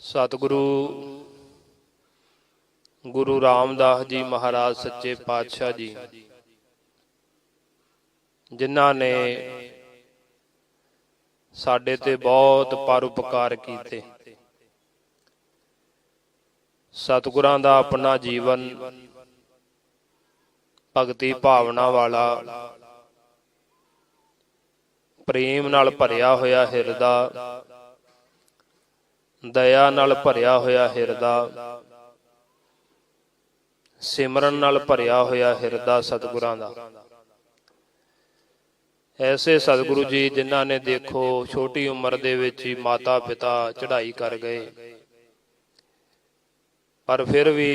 ਸਤਿਗੁਰੂ, ਗੁਰੂ ਰਾਮਦਾਸ ਜੀ ਮਹਾਰਾਜ ਸੱਚੇ ਪਾਤਸ਼ਾਹ ਜੀ, ਜਿਨ੍ਹਾਂ ਨੇ ਸਾਡੇ ਤੇ ਬਹੁਤ ਪਰਉਪਕਾਰ ਕੀਤੇ। ਸਤਿਗੁਰਾਂ ਦਾ ਆਪਣਾ ਜੀਵਨ, ਭਗਤੀ ਭਾਵਨਾ ਵਾਲਾ, ਪ੍ਰੇਮ ਨਾਲ ਭਰਿਆ ਹੋਇਆ ਹਿਰਦਾ ਦਇਆ ਨਾਲ ਭਰਿਆ ਹੋਇਆ ਹਿਰਦਾ। ਸਿਮਰਨ ਨਾਲ ਭਰਿਆ ਹੋਇਆ ਹਿਰਦਾ ਸਤਿਗੁਰਾਂ ਦਾ। ਐਸੇ ਸਤਿਗੁਰੂ ਜੀ ਜਿਨ੍ਹਾਂ ਨੇ ਦੇਖੋ ਛੋਟੀ ਉਮਰ ਦੇ ਵਿੱਚ ਹੀ ਮਾਤਾ ਪਿਤਾ ਚੜ੍ਹਾਈ ਕਰ ਗਏ। ਪਰ ਫਿਰ ਵੀ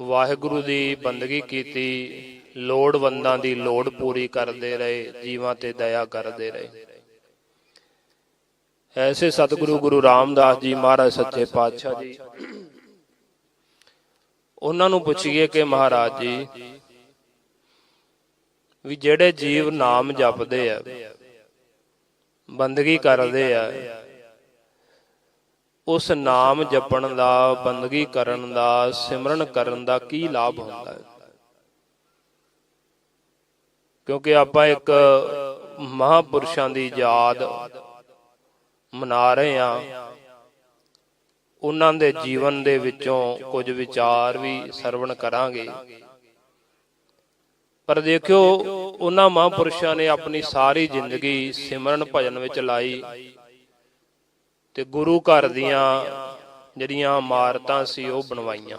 ਵਾਹਿਗੁਰੂ ਦੀ ਬੰਦਗੀ ਕੀਤੀ, ਲੋੜਵੰਦਾਂ ਦੀ ਲੋੜ ਪੂਰੀ ਕਰਦੇ ਰਹੇ, ਜੀਵਾਂ ਤੇ ਦਇਆ ਕਰਦੇ ਰਹੇ। ਐਸੇ ਸਤਿਗੁਰੂ ਗੁਰੂ ਰਾਮਦਾਸ ਜੀ ਮਹਾਰਾਜ ਸੱਚੇ ਪਾਤਸ਼ਾਹ ਜੀ। ਉਹਨਾਂ ਨੂੰ ਪੁੱਛੀਏ ਕਿ ਮਹਾਰਾਜ ਜੀ, ਵੀ ਜਿਹੜੇ ਜੀਵ ਨਾਮ ਜਪਦੇ ਆ, ਬੰਦਗੀ ਕਰਦੇ ਆ, ਉਸ ਨਾਮ ਜਪਣ ਦਾ, ਬੰਦਗੀ ਕਰਨ ਦਾ, ਸਿਮਰਨ ਕਰਨ ਦਾ ਕੀ ਲਾਭ ਹੁੰਦਾ? ਹੈ ਕਿਉਂਕਿ ਆਪਾਂ ਇੱਕ ਮਹਾਪੁਰਸ਼ਾਂ ਦੀ ਯਾਦ ਮਨਾ ਰਹੇ ਆ ਉਹਨਾਂ ਦੇ ਜੀਵਨ ਦੇ ਵਿੱਚੋਂ ਕੁਝ ਵਿਚਾਰ ਵੀ ਸਰਵਣ ਕਰਾਂਗੇ। ਪਰ ਦੇਖਿਓ, ਉਹਨਾਂ ਮਹਾਂਪੁਰਸ਼ਾਂ ਨੇ ਆਪਣੀ ਸਾਰੀ ਜ਼ਿੰਦਗੀ ਸਿਮਰਨ ਭਜਨ ਵਿੱਚ ਲਾਈ ਤੇ ਗੁਰੂ ਘਰ ਦੀਆਂ ਜਿਹੜੀਆਂ ਇਮਾਰਤਾਂ ਸੀ, ਉਹ ਬਣਵਾਈਆਂ।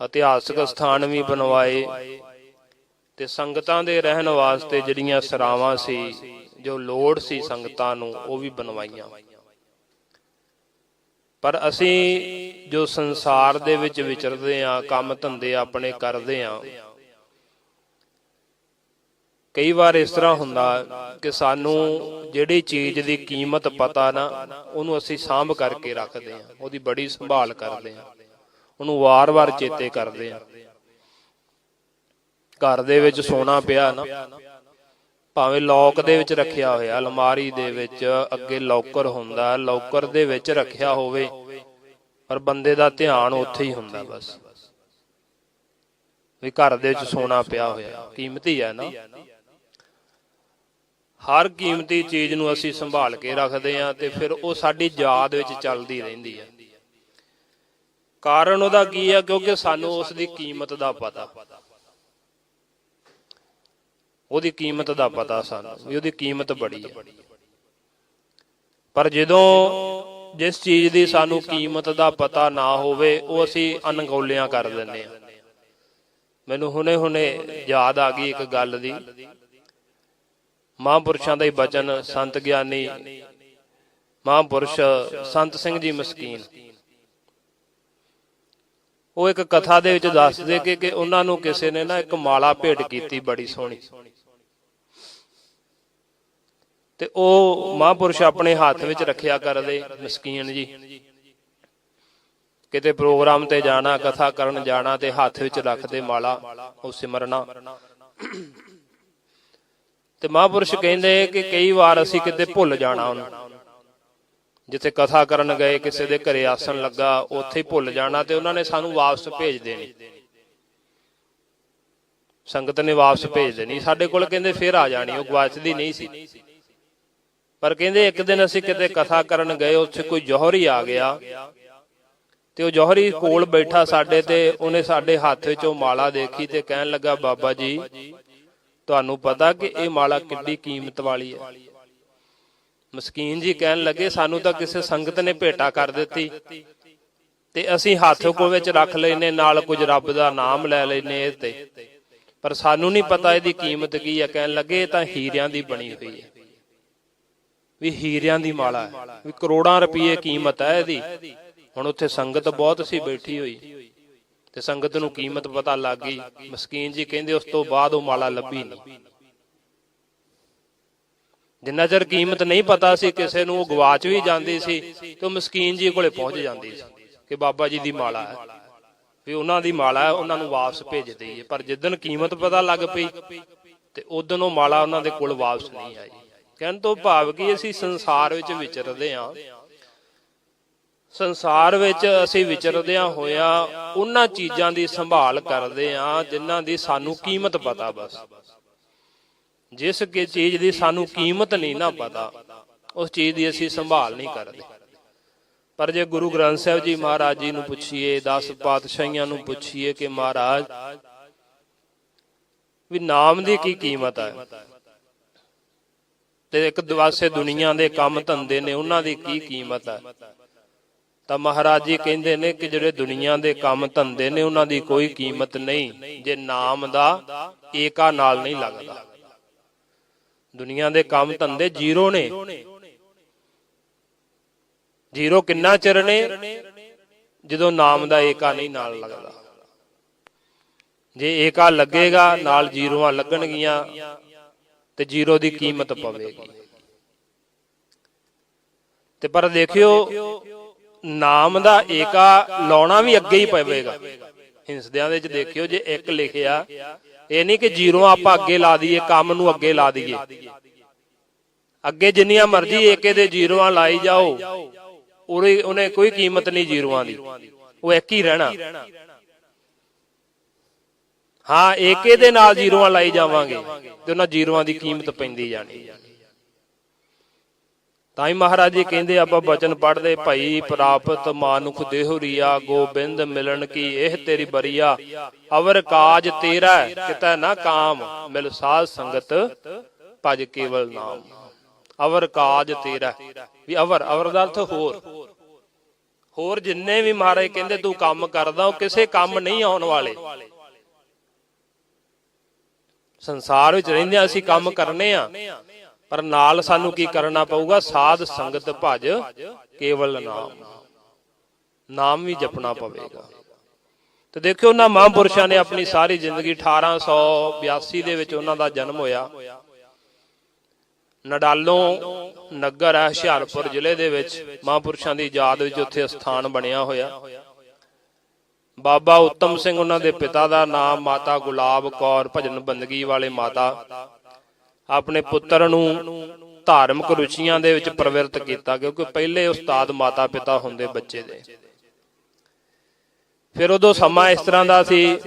ਇਤਿਹਾਸਕ ਸਥਾਨ ਵੀ ਬਣਵਾਏ ਤੇ ਸੰਗਤਾਂ ਦੇ ਰਹਿਣ ਵਾਸਤੇ ਜਿਹੜੀਆਂ ਸਰਾਵਾਂ ਸੀ ਜੋ ਲੋੜ ਸੀ ਸੰਗਤਾਂ ਨੂੰ, ਉਹ ਵੀ ਬਣਵਾਈਆਂ। ਪਰ ਅਸੀਂ ਜੋ ਸੰਸਾਰ ਦੇ ਵਿੱਚ ਵਿਚਰਦੇ ਆ, ਕੰਮ ਧੰਦੇ ਆਪਣੇ ਕਰਦੇ ਆ, ਕਈ ਵਾਰ ਇਸ ਤਰ੍ਹਾਂ ਹੁੰਦਾ ਕਿ ਸਾਨੂੰ ਜਿਹੜੀ ਚੀਜ਼ ਦੀ ਕੀਮਤ ਪਤਾ ਨਾ, ਉਹਨੂੰ ਅਸੀਂ ਸਾਂਭ ਕਰਕੇ ਰੱਖਦੇ ਆ, ਉਹਦੀ ਬੜੀ ਸੰਭਾਲ ਕਰਦੇ ਆ, ਉਹਨੂੰ ਵਾਰ-ਵਾਰ ਚੇਤੇ ਕਰਦੇ ਆ। ਘਰ ਦੇ ਵਿੱਚ ਸੋਨਾ ਪਿਆ ਨਾ ਭਾਵੇਂ ਲੋਕ ਦੇ ਵਿੱਚ ਰੱਖਿਆ ਹੋਇਆ, ਅਲਮਾਰੀ ਦੇ ਵਿੱਚ ਅੱਗੇ ਲੋਕਰ ਹੁੰਦਾ, ਲੋਕਰ ਦੇ ਵਿੱਚ ਰੱਖਿਆ ਹੋਵੇ, ਪਰ ਬੰਦੇ ਦਾ ਧਿਆਨ ਉੱਥੇ ਹੀ ਹੁੰਦਾ ਬਸ। ਵੀ ਘਰ ਦੇ ਵਿੱਚ ਸੋਨਾ ਪਿਆ ਹੋਇਆ, ਕੀਮਤੀ ਹੈ ਨਾ। ਹਰ ਕੀਮਤੀ ਚੀਜ਼ ਨੂੰ ਅਸੀਂ ਸੰਭਾਲ ਕੇ ਰੱਖਦੇ ਹਾਂ ਤੇ ਫਿਰ ਉਹ ਸਾਡੀ ਯਾਦ ਵਿੱਚ ਚੱਲਦੀ ਰਹਿੰਦੀ ਹੈ। ਕਾਰਨ ਉਹਦਾ ਕੀ ਹੈ? ਕਿਉਂਕਿ ਸਾਨੂੰ ਉਸ ਦੀ ਕੀਮਤ ਦਾ ਪਤਾ। ਉਹਦੀ ਕੀਮਤ ਦਾ ਪਤਾ ਸਾਨੂੰ, ਵੀ ਉਹਦੀ ਕੀਮਤ ਬੜੀ ਹੈ ਪਰ ਜਦੋਂ ਜਿਸ ਚੀਜ਼ ਦੀ ਸਾਨੂੰ ਕੀਮਤ ਦਾ ਪਤਾ ਨਾ ਹੋਵੇ, ਉਹ ਅਸੀਂ ਅਣਗੌਲਿਆਂ ਕਰ ਦਿੰਦੇ ਆ। ਮੈਨੂੰ ਹੁਣੇ-ਹੁਣੇ ਯਾਦ ਆ ਗਈ ਇੱਕ ਗੱਲ ਦੀ। ਮਹਾਂਪੁਰਸ਼ਾਂ ਦਾ ਹੀ ਬਚਨ, ਸੰਤ ਗਿਆਨੀ ਮਹਾਂਪੁਰਸ਼ ਸੰਤ ਸਿੰਘ ਜੀ ਮਸਕੀਨ। ਉਹ ਇੱਕ ਕਥਾ ਦੇ ਵਿੱਚ ਦੱਸਦੇ ਕਿ ਕਿ ਉਹਨਾਂ ਨੂੰ ਕਿਸੇ ਨੇ ਨਾ ਇੱਕ ਮਾਲਾ ਭੇਟ ਕੀਤੀ ਬੜੀ ਸੋਹਣੀ। ਤੇ ਉਹ ਮਹਾਂਪੁਰਸ਼ ਆਪਣੇ ਹੱਥ ਵਿੱਚ ਰੱਖਿਆ ਕਰਦੇ, ਮਸਕੀਨ ਜੀ। ਕਿਤੇ ਪ੍ਰੋਗਰਾਮ ਤੇ ਜਾਣਾ, ਕਥਾ ਕਰਨ ਜਾਣਾ ਤੇ ਹੱਥ ਵਿੱਚ ਰੱਖਦੇ ਮਾਲਾ, ਉਹ ਸਿਮਰਨਾ। ਤੇ ਮਹਾਂਪੁਰਸ਼ ਕਹਿੰਦੇ ਕਿ ਕਈ ਵਾਰ ਅਸੀਂ ਕਿਤੇ ਭੁੱਲ ਜਾਣਾ ਉਹਨੂੰ। ਜਿੱਥੇ ਕਥਾ ਕਰਨ ਗਏ, ਕਿਸੇ ਦੇ ਘਰੇ ਆਸਣ ਲੱਗਾ, ਉੱਥੇ ਹੀ ਭੁੱਲ ਜਾਣਾ ਤੇ ਉਹਨਾਂ ਨੇ ਸਾਨੂੰ ਵਾਪਸ ਭੇਜ ਦੇਣੀ। ਸੰਗਤ ਨੇ ਵਾਪਸ ਭੇਜ ਦੇਣੀ। ਸਾਡੇ ਕੋਲ ਕਹਿੰਦੇ ਫੇਰ ਆ ਜਾਣੀ, ਉਹ ਗਵਾਚਦੀ ਨਹੀਂ ਸੀ। ਪਰ ਕਹਿੰਦੇ ਇੱਕ ਦਿਨ ਅਸੀਂ ਕਿਤੇ ਕਥਾ ਕਰਨ ਗਏ, ਉੱਥੇ ਕੋਈ ਜੋਹਰੀ ਆ ਗਿਆ। ਤੇ ਉਹ ਜੋਹਰੀ ਕੋਲ ਬੈਠਾ ਸਾਡੇ ਤੇ, ਉਹਨੇ ਸਾਡੇ ਹੱਥ ਵਿੱਚ ਉਹ ਮਾਲਾ ਦੇਖੀ ਤੇ ਕਹਿਣ ਲੱਗਾ, ਬਾਬਾ ਜੀ, ਤੁਹਾਨੂੰ ਪਤਾ ਕਿ ਇਹ ਮਾਲਾ ਕਿੱਡੀ ਕੀਮਤ ਵਾਲੀ ਹੈ। ਮਸਕੀਨ ਜੀ ਕਹਿਣ ਲੱਗੇ, ਸਾਨੂੰ ਤਾਂ ਕਿਸੇ ਸੰਗਤ ਨੇ ਭੇਟਾ ਕਰ ਦਿੱਤੀ। ਤੇ ਅਸੀਂ ਹੱਥ ਕੋਲ ਵਿੱਚ ਰੱਖ ਲੈਨੇ ਨਾਲ ਕੁਝ ਰੱਬ ਦਾ ਨਾਮ ਲੈ ਲੈਨੇ ਇਹ ਤੇ। ਪਰ ਸਾਨੂੰ ਨਹੀਂ ਪਤਾ ਇਹਦੀ ਕੀਮਤ ਕੀ ਹੈ। ਕਹਿਣ ਲੱਗੇ, ਇਹ ਤਾਂ ਹੀਰਿਆਂ ਦੀ ਬਣੀ ਹੋਈ ਹੈ। ਵੀ ਹੀਰਿਆਂ ਦੀ ਮਾਲਾ ਹੈ। ਵੀ ਕਰੋੜਾਂ ਰੁਪਏ ਕੀਮਤ ਹੈ ਇਹਦੀ। ਹੁਣ ਉੱਥੇ ਸੰਗਤ ਬਹੁਤ ਸੀ, ਬੈਠੀ ਹੋਈ। ਤੇ ਸੰਗਤ ਨੂੰ ਕੀਮਤ ਪਤਾ ਲੱਗ ਗਈ। ਮਸਕੀਨ ਜੀ ਕਹਿੰਦੇ ਉਸ ਤੋਂ ਬਾਅਦ ਉਹ ਮਾਲਾ ਲੱਭੀ ਨਹੀਂ। ਜਿੰਨਾ ਚਿਰ ਕੀਮਤ ਨਹੀਂ ਪਤਾ ਸੀ, ਕਿਸੇ ਨੂੰ ਉਹ ਗਵਾਚ ਵੀ ਜਾਂਦੀ ਸੀ ਤੇ ਉਹ ਮਸਕੀਨ ਜੀ ਕੋਲੇ ਪਹੁੰਚ ਜਾਂਦੀ ਸੀ ਕਿ ਬਾਬਾ ਜੀ ਦੀ ਮਾਲਾ ਹੈ। ਵੀ ਉਹਨਾਂ ਦੀ ਮਾਲਾ ਹੈ, ਉਹਨਾਂ ਨੂੰ ਵਾਪਸ ਭੇਜ ਦਈਏ। ਪਰ ਜਿੱਦਨ ਕੀਮਤ ਪਤਾ ਲੱਗ ਪਈ ਤੇ ਉਦੋਂ ਉਹ ਮਾਲਾ ਉਹਨਾਂ ਦੇ ਕੋਲ ਵਾਪਸ ਨਹੀਂ ਆਈ। ਕਹਿਣ ਤੋਂ ਭਾਵ ਕੀ ਅਸੀਂ ਸੰਸਾਰ ਵਿੱਚ ਵਿਚਰਦੇ ਹਾਂ। ਸੰਸਾਰ ਵਿੱਚ ਅਸੀਂ ਵਿਚਰਦਿਆਂ ਹੋਇਆ ਉਹਨਾਂ ਚੀਜ਼ਾਂ ਦੀ ਸੰਭਾਲ ਕਰਦੇ ਹਾਂ ਜਿਨ੍ਹਾਂ ਦੀ ਸਾਨੂੰ ਕੀਮਤ ਪਤਾ ਬਸ। ਜਿਸ ਕਿ ਚੀਜ਼ ਦੀ ਸਾਨੂੰ ਕੀਮਤ ਨਹੀਂ ਨਾ ਪਤਾ, ਉਸ ਚੀਜ਼ ਦੀ ਅਸੀਂ ਸੰਭਾਲ ਨਹੀਂ ਕਰਦੇ। ਪਰ ਜੇ ਗੁਰੂ ਗ੍ਰੰਥ ਸਾਹਿਬ ਜੀ ਮਹਾਰਾਜ ਜੀ ਨੂੰ ਪੁੱਛੀਏ, ਦਸ ਪਾਤਸ਼ਾਹੀਆਂ ਨੂੰ ਪੁੱਛੀਏ ਕਿ ਮਹਾਰਾਜ, ਵੀ ਨਾਮ ਦੀ ਕੀ ਕੀਮਤ ਹੈ ਤੇ ਇੱਕ ਦਵਾਸੇ ਦੁਨੀਆ ਦੇ ਕੰਮ ਧੰਦੇ ਨੇ, ਉਹਨਾਂ ਦੀ ਕੀ ਕੀਮਤ ਹੈ ਤਾਂ ਮਹਾਰਾਜ ਜੀ ਕਹਿੰਦੇ ਨੇ ਕਿ ਜਿਹੜੇ ਦੁਨੀਆ ਦੇ ਕੰਮ ਧੰਦੇ ਨੇ, ਉਹਨਾਂ ਦੀ ਕੋਈ ਕੀਮਤ ਨਹੀਂ, ਜੇ ਨਾਮ ਦਾ ਏਕਾ ਨਾਲ ਨਹੀਂ ਲੱਗਦਾ। ਦੁਨੀਆ ਦੇ ਕੰਮ ਧੰਦੇ ਜ਼ੀਰੋ ਨੇ। ਜ਼ੀਰੋ ਕਿੰਨਾ ਚਿਰ ਨੇ? ਜਦੋਂ ਨਾਮ ਦਾ ਏਕਾ ਨਹੀਂ ਨਾਲ ਲੱਗਦਾ। ਜੇ ਏਕਾ ਲੱਗੇਗਾ, ਨਾਲ ਜ਼ੀਰੋਆਂ ਲੱਗਣਗੀਆਂ ਤੇ ਜ਼ੀਰੋ ਦੀ ਕੀਮਤ ਪਵੇਗੀ। ਤੇ ਪਰ ਦੇਖਿਓ ਨਾਮ ਦਾ ਏਕਾ ਲਾਉਣਾ ਵੀ ਅੱਗੇ ਹੀ ਪਵੇਗਾ। ਹਿੰਸਦਿਆਂ ਦੇ ਵਿੱਚ ਦੇਖਿਓ ਜੇ ਇੱਕ ਲਿਖਿਆ ਇਹ ਨਹੀਂ ਕਿ ਜ਼ੀਰੋ ਆਪਾਂ ਅੱਗੇ ਲਾ ਦਈਏ ਕੰਮ ਨੂੰ ਅੱਗੇ ਲਾ ਦਈਏ। ਅੱਗੇ ਜਿੰਨੀਆਂ ਮਰਜ਼ੀ ਏਕੇ ਦੇ ਜ਼ੀਰੋਆਂ ਲਾਈ ਜਾਓ ਉਹਨੇ ਕੋਈ ਕੀਮਤ ਨਹੀਂ ਜ਼ੀਰੋਆਂ ਦੀ। ਉਹ ਇੱਕ ਹੀ ਰਹਿਣਾ। ਹਾਂ, ਏਕੇ ਦੇ ਨਾਲ ਜ਼ੀਰੋਆਂ ਲਾਈ ਜਾਵਾਂਗੇ ਤੇ ਉਹਨਾਂ ਜ਼ੀਰੋਆਂ ਦੀ ਕੀਮਤ ਪੈਂਦੀ ਜਾਣੀ ਤਾਂ ਹੀ ਮਹਾਰਾਜ ਜੀ ਕਹਿੰਦੇ, ਆਪਾਂ ਬਚਨ ਪੜ੍ਹਦੇ, ਭਾਈ ਪ੍ਰਾਪਤ ਮਾਨੁਖ ਦੇਹੁਰੀਆ ਗੋਬਿੰਦ ਮਿਲਣ ਕੀ ਇਹ ਤੇਰੀ ਬਰੀਆ। ਅਵਰ ਕਾਜ ਤੇਰਾ, ਕਿਤੈ ਨਾ ਕਾਮ, ਮਿਲ ਸਾਧ ਸੰਗਤ ਭਜ ਕੇਵਲ ਨਾਮ। ਅਵਰ ਕਾਜ ਤੇਰਾ, ਵੀ ਅਵਰ ਅਵਰ ਦਾ ਅਰਥ ਹੋਰ। ਹੋਰ ਜਿੰਨੇ ਵੀ ਮਹਾਰਾਜ ਕਹਿੰਦੇ, ਤੂੰ ਕੰਮ ਕਰਦਾ, ਉਹ ਕਿਸੇ ਕੰਮ ਨਹੀਂ ਆਉਣ ਵਾਲੇ। ਸੰਸਾਰ ਵਿੱਚ ਰਹਿੰਦੇ ਅਸੀਂ ਕੰਮ ਕਰਨੇ ਆ। ਪਰ ਨਾਲ ਸਾਨੂੰ ਕੀ ਕਰਨਾ ਪਊਗਾ? ਸਾਧ ਸੰਗਤ ਭਜ ਕੇਵਲ ਨਾਮ। ਨਾਮ ਵੀ ਜਪਣਾ ਪਵੇਗਾ। ਤੇ ਦੇਖਿਓ ਉਹਨਾਂ ਮਹਾਂਪੁਰਸ਼ਾਂ ਨੇ ਆਪਣੀ ਸਾਰੀ ਜ਼ਿੰਦਗੀ 1882 ਦੇ ਵਿੱਚ ਉਹਨਾਂ ਦਾ ਜਨਮ ਹੋਇਆ। ਨਡਾਲੋਂ ਨਗਰ ਹੈ, ਹੁਸ਼ਿਆਰਪੁਰ ਜ਼ਿਲ੍ਹੇ ਦੇ ਵਿੱਚ ਮਹਾਂਪੁਰਸ਼ਾਂ ਦੀ ਯਾਦ ਵਿੱਚ ਉੱਥੇ ਸਥਾਨ ਬਣਿਆ ਹੋਇਆ। ਬਾਬਾ ਉੱਤਮ ਸਿੰਘ ਉਹਨਾਂ ਦੇ ਪਿਤਾ ਦਾ ਨਾਮ ਮਾਤਾ ਗੁਲਾਬ ਕੌਰ ਭਜਨ ਬੰਦਗੀ ਵਾਲੇ ਮਾਤਾ। ਆਪਣੇ ਪੁੱਤਰ ਨੂੰ ਧਾਰਮਿਕ ਰੁਚੀਆਂ ਦੇ ਵਿੱਚ ਪ੍ਰਵਿਰਤ ਕੀਤਾ ਕਿਉਂਕਿ ਪਹਿਲੇ ਉਸਤਾਦ ਮਾਤਾ ਪਿਤਾ ਹੁੰਦੇ ਬੱਚੇ ਦੇ। ਫਿਰ ਉਦੋਂ ਸਮਾਂ ਇਸ ਤਰ੍ਹਾਂ ਦਾ ਸੀ,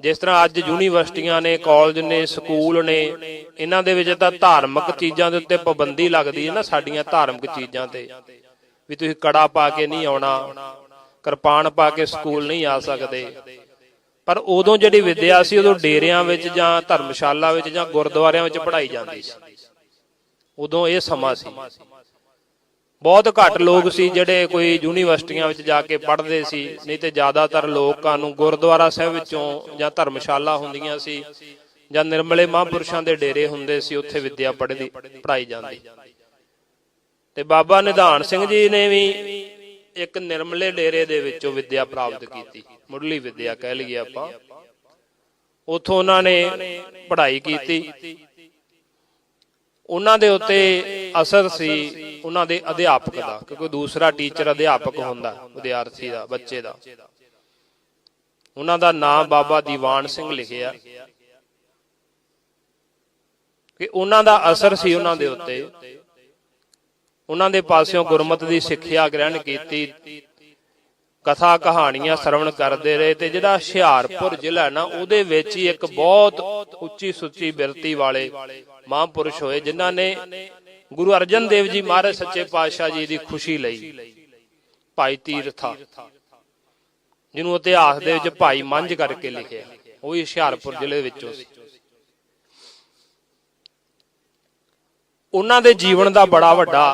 ਜਿਸ ਤਰ੍ਹਾਂ ਅੱਜ ਯੂਨੀਵਰਸਿਟੀਆਂ ਨੇ, ਕਾਲਜ ਨੇ, ਸਕੂਲ ਨੇ, ਇਹਨਾਂ ਦੇ ਵਿੱਚ ਤਾਂ ਧਾਰਮਿਕ ਚੀਜ਼ਾਂ ਦੇ ਉੱਤੇ ਪਾਬੰਦੀ ਲੱਗਦੀ ਹੈ ਨਾ ਸਾਡੀਆਂ ਧਾਰਮਿਕ ਚੀਜ਼ਾਂ ਤੇ। ਵੀ ਤੁਸੀਂ ਕੜਾ ਪਾ ਕੇ ਨਹੀਂ ਆਉਣਾ ਕਿਰਪਾਨ ਪਾ ਕੇ ਸਕੂਲ ਨਹੀਂ ਆ ਸਕਦੇ। ਪਰ ਉਦੋਂ ਜਿਹੜੀ ਵਿਦਿਆ ਸੀ ਉਦੋਂ ਡੇਰਿਆਂ ਵਿੱਚ ਜਾਂ ਧਰਮਸ਼ਾਲਾ ਵਿੱਚ ਜਾਂ ਗੁਰਦੁਆਰਿਆਂ ਵਿੱਚ ਪੜ੍ਹਾਈ ਜਾਂਦੀ ਸੀ। ਉਦੋਂ ਇਹ ਸਮਾਂ ਸੀ। ਬਹੁਤ ਘੱਟ ਲੋਕ ਸੀ ਜਿਹੜੇ ਕੋਈ ਯੂਨੀਵਰਸਿਟੀਆਂ ਵਿੱਚ ਜਾ ਕੇ ਪੜ੍ਹਦੇ ਸੀ ਨਹੀਂ ਤੇ ਜ਼ਿਆਦਾਤਰ ਲੋਕਾਂ ਨੂੰ ਗੁਰਦੁਆਰਾ ਸਾਹਿਬ ਵਿੱਚੋਂ ਜਾਂ ਧਰਮਸ਼ਾਲਾ ਹੁੰਦੀਆਂ ਸੀ ਜਾਂ ਨਿਰਮਲੇ ਮਹਾਂਪੁਰਸ਼ਾਂ ਦੇ ਡੇਰੇ ਹੁੰਦੇ ਸੀ ਉੱਥੇ ਵਿਦਿਆ ਪੜ੍ਹਦੀ ਪੜ੍ਹਾਈ ਜਾਂਦੀ। ਤੇ ਬਾਬਾ ਨਿਧਾਨ ਸਿੰਘ ਜੀ ਨੇ ਵੀ ਇੱਕ ਨਿਰਮਲੇ ਡੇਰੇ ਦੇ ਵਿੱਚੋਂ ਵਿਦਿਆ ਪ੍ਰਾਪਤ ਕੀਤੀ। ਮੁੱਢਲੀ ਵਿਦਿਆ ਕਹਿ ਲਈਏ ਆਪਾਂ। ਉੱਥੋਂ ਉਹਨਾਂ ਨੇ ਪੜ੍ਹਾਈ ਕੀਤੀ। ਉਹਨਾਂ ਦੇ ਉੱਤੇ ਅਸਰ ਸੀ ਉਹਨਾਂ ਦੇ ਅਧਿਆਪਕ ਦਾ, ਕਿਉਂਕਿ ਦੂਸਰਾ ਟੀਚਰ ਅਧਿਆਪਕ ਹੁੰਦਾ, ਵਿਦਿਆਰਥੀ ਦਾ, ਬੱਚੇ ਦਾ। ਉਹਨਾਂ ਦਾ ਨਾਮ ਬਾਬਾ ਦੀਵਾਨ ਸਿੰਘ ਲਿਖਿਆ। ਕਿ ਉਹਨਾਂ ਦਾ ਅਸਰ ਸੀ ਉਹਨਾਂ ਦੇ ਉੱਤੇ। ਉਹਨਾਂ ਦੇ ਪਾਸਿਓਂ ਗੁਰਮਤ ਦੀ ਸਿੱਖਿਆ ਗ੍ਰਹਿਣ ਕੀਤੀ। ਕਥਾ ਕਹਾਣੀਆਂ ਸਰਵਣ ਕਰਦੇ ਰਹੇ ਤੇ ਜਿਹੜਾ ਹੁਸ਼ਿਆਰਪੁਰ ਜ਼ਿਲ੍ਹਾ ਨਾ, ਉਹਦੇ ਵਿੱਚ ਹੀ ਇੱਕ ਬਹੁਤ ਉੱਚੀ ਸੁੱਚੀ ਬਿਰਤੀ ਵਾਲੇ ਮਹਾਂਪੁਰਸ਼ ਹੋਏ, ਜਿਨ੍ਹਾਂ ਨੇ ਗੁਰੂ ਅਰਜਨ ਦੇਵ ਜੀ ਮਹਾਰਾਜ ਸੱਚੇ ਪਾਤਸ਼ਾਹ ਜੀ ਦੀ ਖੁਸ਼ੀ ਲਈ ਭਾਈ ਤੀਰਥਾ ਜਿਹਨੂੰ ਇਤਿਹਾਸ ਦੇ ਵਿੱਚ ਭਾਈ ਮੰਝ ਕਰਕੇ ਲਿਖਿਆ। ਉਹ ਵੀ ਹੁਸ਼ਿਆਰਪੁਰ ਜ਼ਿਲ੍ਹੇ ਵਿੱਚੋਂ ਸੀ। ਉਹਨਾਂ ਦੇ ਜੀਵਨ ਦਾ ਬੜਾ ਵੱਡਾ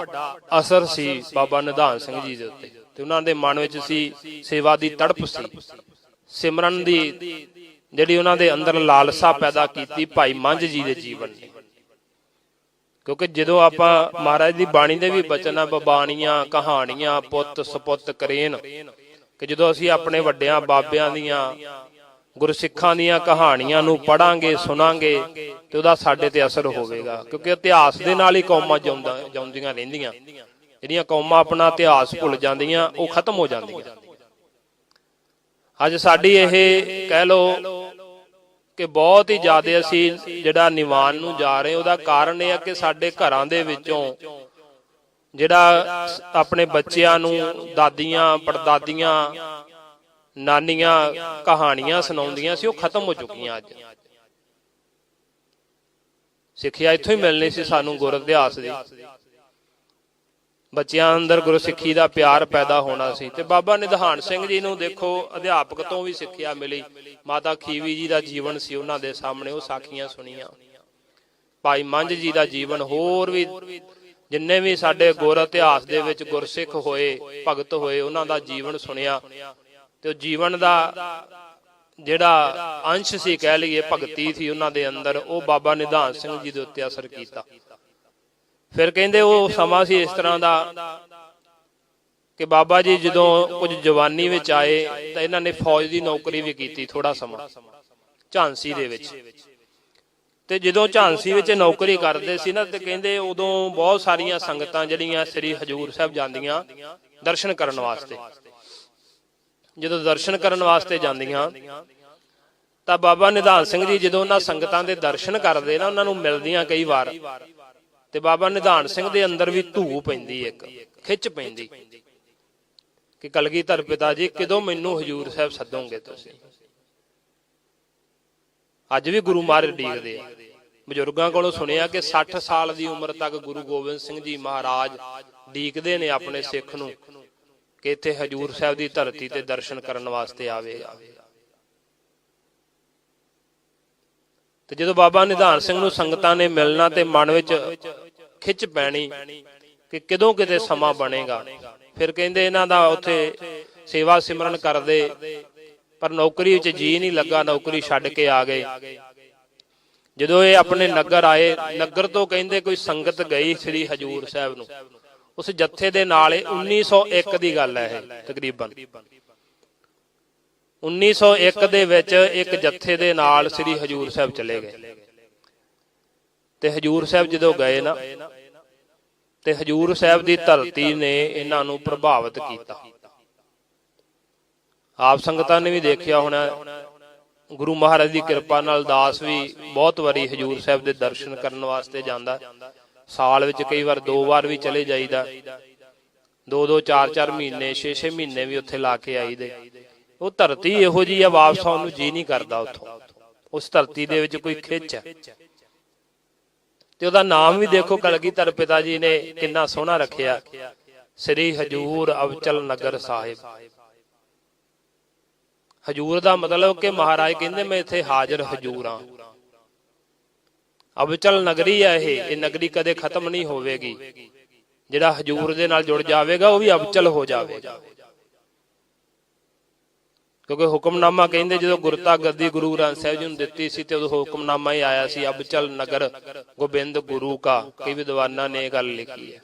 ਅਸਰ ਸੀ ਬਾਬਾ ਨਿਧਾਨ ਸਿੰਘ ਜੀ ਦੇ ਉੱਤੇ। ਤੇ ਉਹਨਾਂ ਦੇ ਮਨ ਵਿੱਚ ਸੀ ਸੇਵਾ ਦੀ ਤੜਪ ਸੀ। ਸਿਮਰਨ ਦੀ ਜਿਹੜੀ ਉਹਨਾਂ ਦੇ ਅੰਦਰ ਲਾਲਸਾ ਪੈਦਾ ਕੀਤੀ ਭਾਈ ਮੰਝ ਜੀ ਦੇ ਜੀਵਨ ਨੇ ਕਿਉਂਕਿ ਜਦੋਂ ਆਪਾਂ ਮਹਾਰਾਜ ਦੀ ਬਾਣੀ ਦੇ ਵੀ ਬਚਨ ਆ ਬਾਣੀਆਂ ਕਹਾਣੀਆਂ, ਪੁੱਤ, ਸਪੁੱਤ, ਕਰੇਨ, ਕਿ ਜਦੋਂ ਅਸੀਂ ਆਪਣੇ ਵੱਡਿਆਂ, ਬਾਬਿਆਂ ਦੀਆਂ ਗੁਰਸਿੱਖਾਂ ਦੀਆਂ ਕਹਾਣੀਆਂ ਨੂੰ ਪੜਾਂਗੇ ਸੁਣਾਂਗੇ ਤੇ ਉਹਦਾ ਸਾਡੇ ਤੇ ਅਸਰ ਹੋਵੇਗਾ। ਕਿਉਂਕਿ ਇਤਿਹਾਸ ਦੇ ਨਾਲ ਹੀ ਕੌਮਾਂ ਜਿਉਂਦਾ ਜਿਉਂਦੀਆਂ ਰਹਿੰਦੀਆਂ। ਜਿਹੜੀਆਂ ਕੌਮਾਂ ਆਪਣਾ ਇਤਿਹਾਸ ਭੁੱਲ ਜਾਂਦੀਆਂ, ਉਹ ਖਤਮ ਹੋ ਜਾਂਦੀਆਂ। ਅੱਜ ਸਾਡੀ ਇਹ ਕਹਿ ਲੋ ਕਿ ਬਹੁਤ ਹੀ ਜ਼ਿਆਦਾ ਅਸੀਂ ਜਿਹੜਾ ਨਿਵਾਨ ਨੂੰ ਜਾ ਰਹੇ ਉਹਦਾ ਕਾਰਨ ਇਹ ਹੈ ਕਿ ਸਾਡੇ ਘਰਾਂ ਦੇ ਵਿੱਚੋਂ ਜਿਹੜਾ ਆਪਣੇ ਬੱਚਿਆਂ ਨੂੰ, ਦਾਦੀਆਂ, ਪੜਦਾਦੀਆਂ ਨਾਨੀਆਂ ਕਹਾਣੀਆਂ ਸੁਣਾਉਂਦੀਆਂ ਸੀ, ਉਹ ਖਤਮ ਹੋ ਚੁੱਕੀਆਂ ਅੱਜ। ਸਿੱਖਿਆ ਇੱਥੋਂ ਹੀ ਮਿਲਣੀ ਸੀ ਸਾਨੂੰ ਗੁਰ ਇਤਿਹਾਸ ਦੀ। ਬੱਚਿਆਂ ਅੰਦਰ ਗੁਰਸਿੱਖੀ ਦਾ ਪਿਆਰ ਪੈਦਾ ਹੋਣਾ ਸੀ ਤੇ ਬਾਬਾ ਨਿਧਾਨ ਸਿੰਘ ਜੀ ਨੂੰ ਦੇਖੋ, ਅਧਿਆਪਕ ਤੋਂ ਵੀ ਸਿੱਖਿਆ ਮਿਲੀ। ਮਾਤਾ ਖੀਵੀ ਜੀ ਦਾ ਜੀਵਨ ਸੀ ਉਹਨਾਂ ਦੇ ਸਾਹਮਣੇ, ਉਹ ਸਾਖੀਆਂ ਸੁਣੀਆਂ। ਭਾਈ ਮੰਝ ਜੀ ਦਾ ਜੀਵਨ ਹੋਰ ਵੀ, ਜਿੰਨੇ ਵੀ ਸਾਡੇ ਗੁਰ ਇਤਿਹਾਸ ਦੇ ਵਿੱਚ ਗੁਰਸਿੱਖ ਹੋਏ, ਭਗਤ ਹੋਏ, ਉਹਨਾਂ ਦਾ ਜੀਵਨ ਸੁਣਿਆ। ਤੇ ਉਹ ਜੀਵਨ ਦਾ ਜਿਹੜਾ ਅੰਸ਼ ਸੀ, ਕਹਿ ਲਈਏ, ਭਗਤੀ ਸੀ ਉਹਨਾਂ ਦੇ ਅੰਦਰ, ਉਹ ਬਾਬਾ ਨਿਧਾਨ ਸਿੰਘ ਜੀ ਦੇ ਉੱਤੇ ਅਸਰ ਕੀਤਾ। ਫਿਰ ਕਹਿੰਦੇ ਉਹ ਸਮਾਂ ਸੀ ਇਸ ਤਰ੍ਹਾਂ ਦਾ ਕਿ ਬਾਬਾ ਜੀ ਜਦੋਂ ਕੁਝ ਜਵਾਨੀ ਵਿੱਚ ਆਏ ਤਾਂ ਇਹਨਾਂ ਨੇ ਫੌਜ ਦੀ ਨੌਕਰੀ ਵੀ ਕੀਤੀ ਥੋੜਾ ਸਮਾਂ, ਝਾਂਸੀ ਦੇ ਵਿੱਚ। ਤੇ ਜਦੋਂ ਝਾਂਸੀ ਵਿੱਚ ਨੌਕਰੀ ਕਰਦੇ ਸੀ ਨਾ, ਤੇ ਕਹਿੰਦੇ ਉਦੋਂ ਬਹੁਤ ਸਾਰੀਆਂ ਸੰਗਤਾਂ ਜਿਹੜੀਆਂ ਸ੍ਰੀ ਹਜੂਰ ਸਾਹਿਬ ਜਾਂਦੀਆਂ ਦਰਸ਼ਨ ਕਰਨ ਵਾਸਤੇ। ਜਦੋਂ ਦਰਸ਼ਨ ਕਰਨ ਵਾਸਤੇ ਜਾਂਦੀਆਂ, ਤਾਂ ਬਾਬਾ ਨਿਧਾਨ ਸਿੰਘ ਜੀ ਜਦੋਂ ਉਹਨਾਂ ਸੰਗਤਾਂ ਦੇ ਦਰਸ਼ਨ ਕਰਦੇ ਨਾ, ਉਹਨਾਂ ਨੂੰ ਮਿਲਦੀਆਂ ਕਈ ਵਾਰ। ਤੇ ਬਾਬਾ ਨਿਧਾਨ ਸਿੰਘ ਦੇ ਅੰਦਰ ਵੀ ਧੂ ਪੈਂਦੀ ਇੱਕ, ਖਿੱਚ ਪੈਂਦੀ। ਕਿ ਕਲਗੀਧਰ ਪਿਤਾ ਜੀ, ਕਦੋਂ ਮੈਨੂੰ ਹਜੂਰ ਸਾਹਿਬ ਸੱਦੋਗੇ ਤੁਸੀਂ? ਅੱਜ ਵੀ ਗੁਰੂ ਮਹਾਰਾਜ ਡੀਕਦੇ ਆ। ਬਜ਼ੁਰਗਾਂ ਕੋਲੋਂ ਸੁਣਿਆ ਕਿ 60 ਸਾਲ ਦੀ ਉਮਰ ਤੱਕ ਗੁਰੂ ਗੋਬਿੰਦ ਸਿੰਘ ਜੀ ਮਹਾਰਾਜ ਡੀਕਦੇ ਨੇ ਆਪਣੇ ਸਿੱਖ ਨੂੰ। ਕਿ ਇੱਥੇ ਹਜੂਰ ਸਾਹਿਬ ਦੀ ਧਰਤੀ ਤੇ ਦਰਸ਼ਨ ਕਰਨ ਵਾਸਤੇ ਆਵੇਗਾ। ਤੇ ਜਦੋਂ ਬਾਬਾ ਨਿਧਾਨ ਸਿੰਘ ਨੂੰ ਸੰਗਤਾਂ ਨੇ ਮਿਲਣਾ ਤੇ ਮਨ ਵਿੱਚ ਖਿੱਚ ਪੈਣੀ ਕਿ ਕਦੋਂ ਕਿਤੇ ਸਮਾਂ ਬਣੇਗਾ, ਫਿਰ ਕਹਿੰਦੇ ਇਹਨਾਂ ਦਾ ਉੱਥੇ ਸੇਵਾ ਸਿਮਰਨ ਕਰਦੇ, ਪਰ ਨੌਕਰੀ ਵਿੱਚ ਜੀ ਨਹੀਂ ਲੱਗਾ, ਨੌਕਰੀ ਛੱਡ ਕੇ ਆ ਗਏ। ਜਦੋਂ ਇਹ ਆਪਣੇ ਨਗਰ ਆਏ, ਨਗਰ ਤੋਂ ਕਹਿੰਦੇ ਕੋਈ ਸੰਗਤ ਗਈ ਸ੍ਰੀ ਹਜੂਰ ਸਾਹਿਬ ਨੂੰ। ਉਸ ਜੱਥੇ ਦੇ ਨਾਲ ਇਹ 1901 ਦੀ ਗੱਲ ਹੈ ਇਹ, ਤਕਰੀਬਨ। 1901 ਦੇ ਵਿੱਚ ਇੱਕ ਜੱਥੇ ਦੇ ਨਾਲ ਸ੍ਰੀ ਹਜੂਰ ਸਾਹਿਬ ਚਲੇ ਗਏ। ਤੇ ਹਜੂਰ ਸਾਹਿਬ ਜਦੋਂ ਗਏ ਨਾ, ਤੇ ਹਜੂਰ ਸਾਹਿਬ ਦੀ ਧਰਤੀ ਨੇ ਇਹਨਾਂ ਨੂੰ ਪ੍ਰਭਾਵਿਤ ਕੀਤਾ। ਆਪ ਸੰਗਤਾਂ ਨੇ ਵੀ ਦੇਖਿਆ ਹੋਣਾ, ਗੁਰੂ ਮਹਾਰਾਜ ਦੀ ਕਿਰਪਾ ਨਾਲ ਦਾਸ ਵੀ ਬਹੁਤ ਵਾਰੀ ਹਜੂਰ ਸਾਹਿਬ ਦੇ ਦਰਸ਼ਨ ਕਰਨ ਵਾਸਤੇ ਜਾਂਦਾ। ਸਾਲ ਵਿੱਚ ਕਈ ਵਾਰ ਦੋ ਵਾਰ ਵੀ ਚਲੇ ਜਾਈਦਾ। ਦੋ ਦੋ ਚਾਰ ਚਾਰ ਮਹੀਨੇ 6-6 ਮਹੀਨੇ ਵੀ ਉੱਥੇ ਲਾ ਕੇ ਆਈਦੇ। ਉਹ ਧਰਤੀ ਇਹੋ ਜੀ ਆ, ਵਾਪਸ ਆਉਣ ਨੂੰ ਜੀ ਨਹੀਂ ਕਰਦਾ ਉੱਥੋਂ। ਉਸ ਧਰਤੀ ਦੇ ਵਿੱਚ ਕੋਈ ਖਿੱਚ ਹੈ ਤੇ ਉਹਦਾ ਨਾਮ ਵੀ ਦੇਖੋ ਕਲਗੀਧਰ ਪਿਤਾ ਜੀ ਨੇ ਕਿੰਨਾ ਸੋਹਣਾ ਰੱਖਿਆ। ਸ੍ਰੀ ਹਜੂਰ ਅਵਚਲ ਨਗਰ ਸਾਹਿਬ। ਹਜੂਰ ਦਾ ਮਤਲਬ ਕਿ ਮਹਾਰਾਜ ਕਹਿੰਦੇ, ਮੈਂ ਇੱਥੇ ਹਾਜ਼ਰ ਹਜੂਰ ਹਾਂ। ਅਵਚਲ ਨਗਰੀ ਹੈ ਇਹ ਇਹ ਨਗਰੀ ਕਦੇ ਖਤਮ ਨਹੀਂ ਹੋਵੇਗੀ। ਜਿਹੜਾ ਹਜੂਰ ਦੇ ਨਾਲ ਜੁੜ ਜਾਵੇਗਾ, ਉਹ ਵੀ ਅਵਚਲ ਹੋ ਜਾਵੇਗਾ। ਕਿਉਂਕਿ ਹੁਕਮਨਾਮਾ ਕਹਿੰਦੇ ਜਦੋਂ ਗੁਰਤਾ ਗੱਦੀ ਗੁਰੂ ਗ੍ਰੰਥ ਸਾਹਿਬ ਜੀ ਨੂੰ ਦਿੱਤੀ ਸੀ ਤੇ ਉਦੋਂ ਹੁਕਮਨਾਮਾ ਹੀ ਆਇਆ ਸੀ ਅਬਚਲ ਨਗਰ ਗੋਬਿੰਦ ਗੁਰੂ ਕਾ, ਕਈ ਵਿਦਵਾਨਾਂ ਨੇ ਇਹ ਗੱਲ ਲਿਖੀ ਹੈ।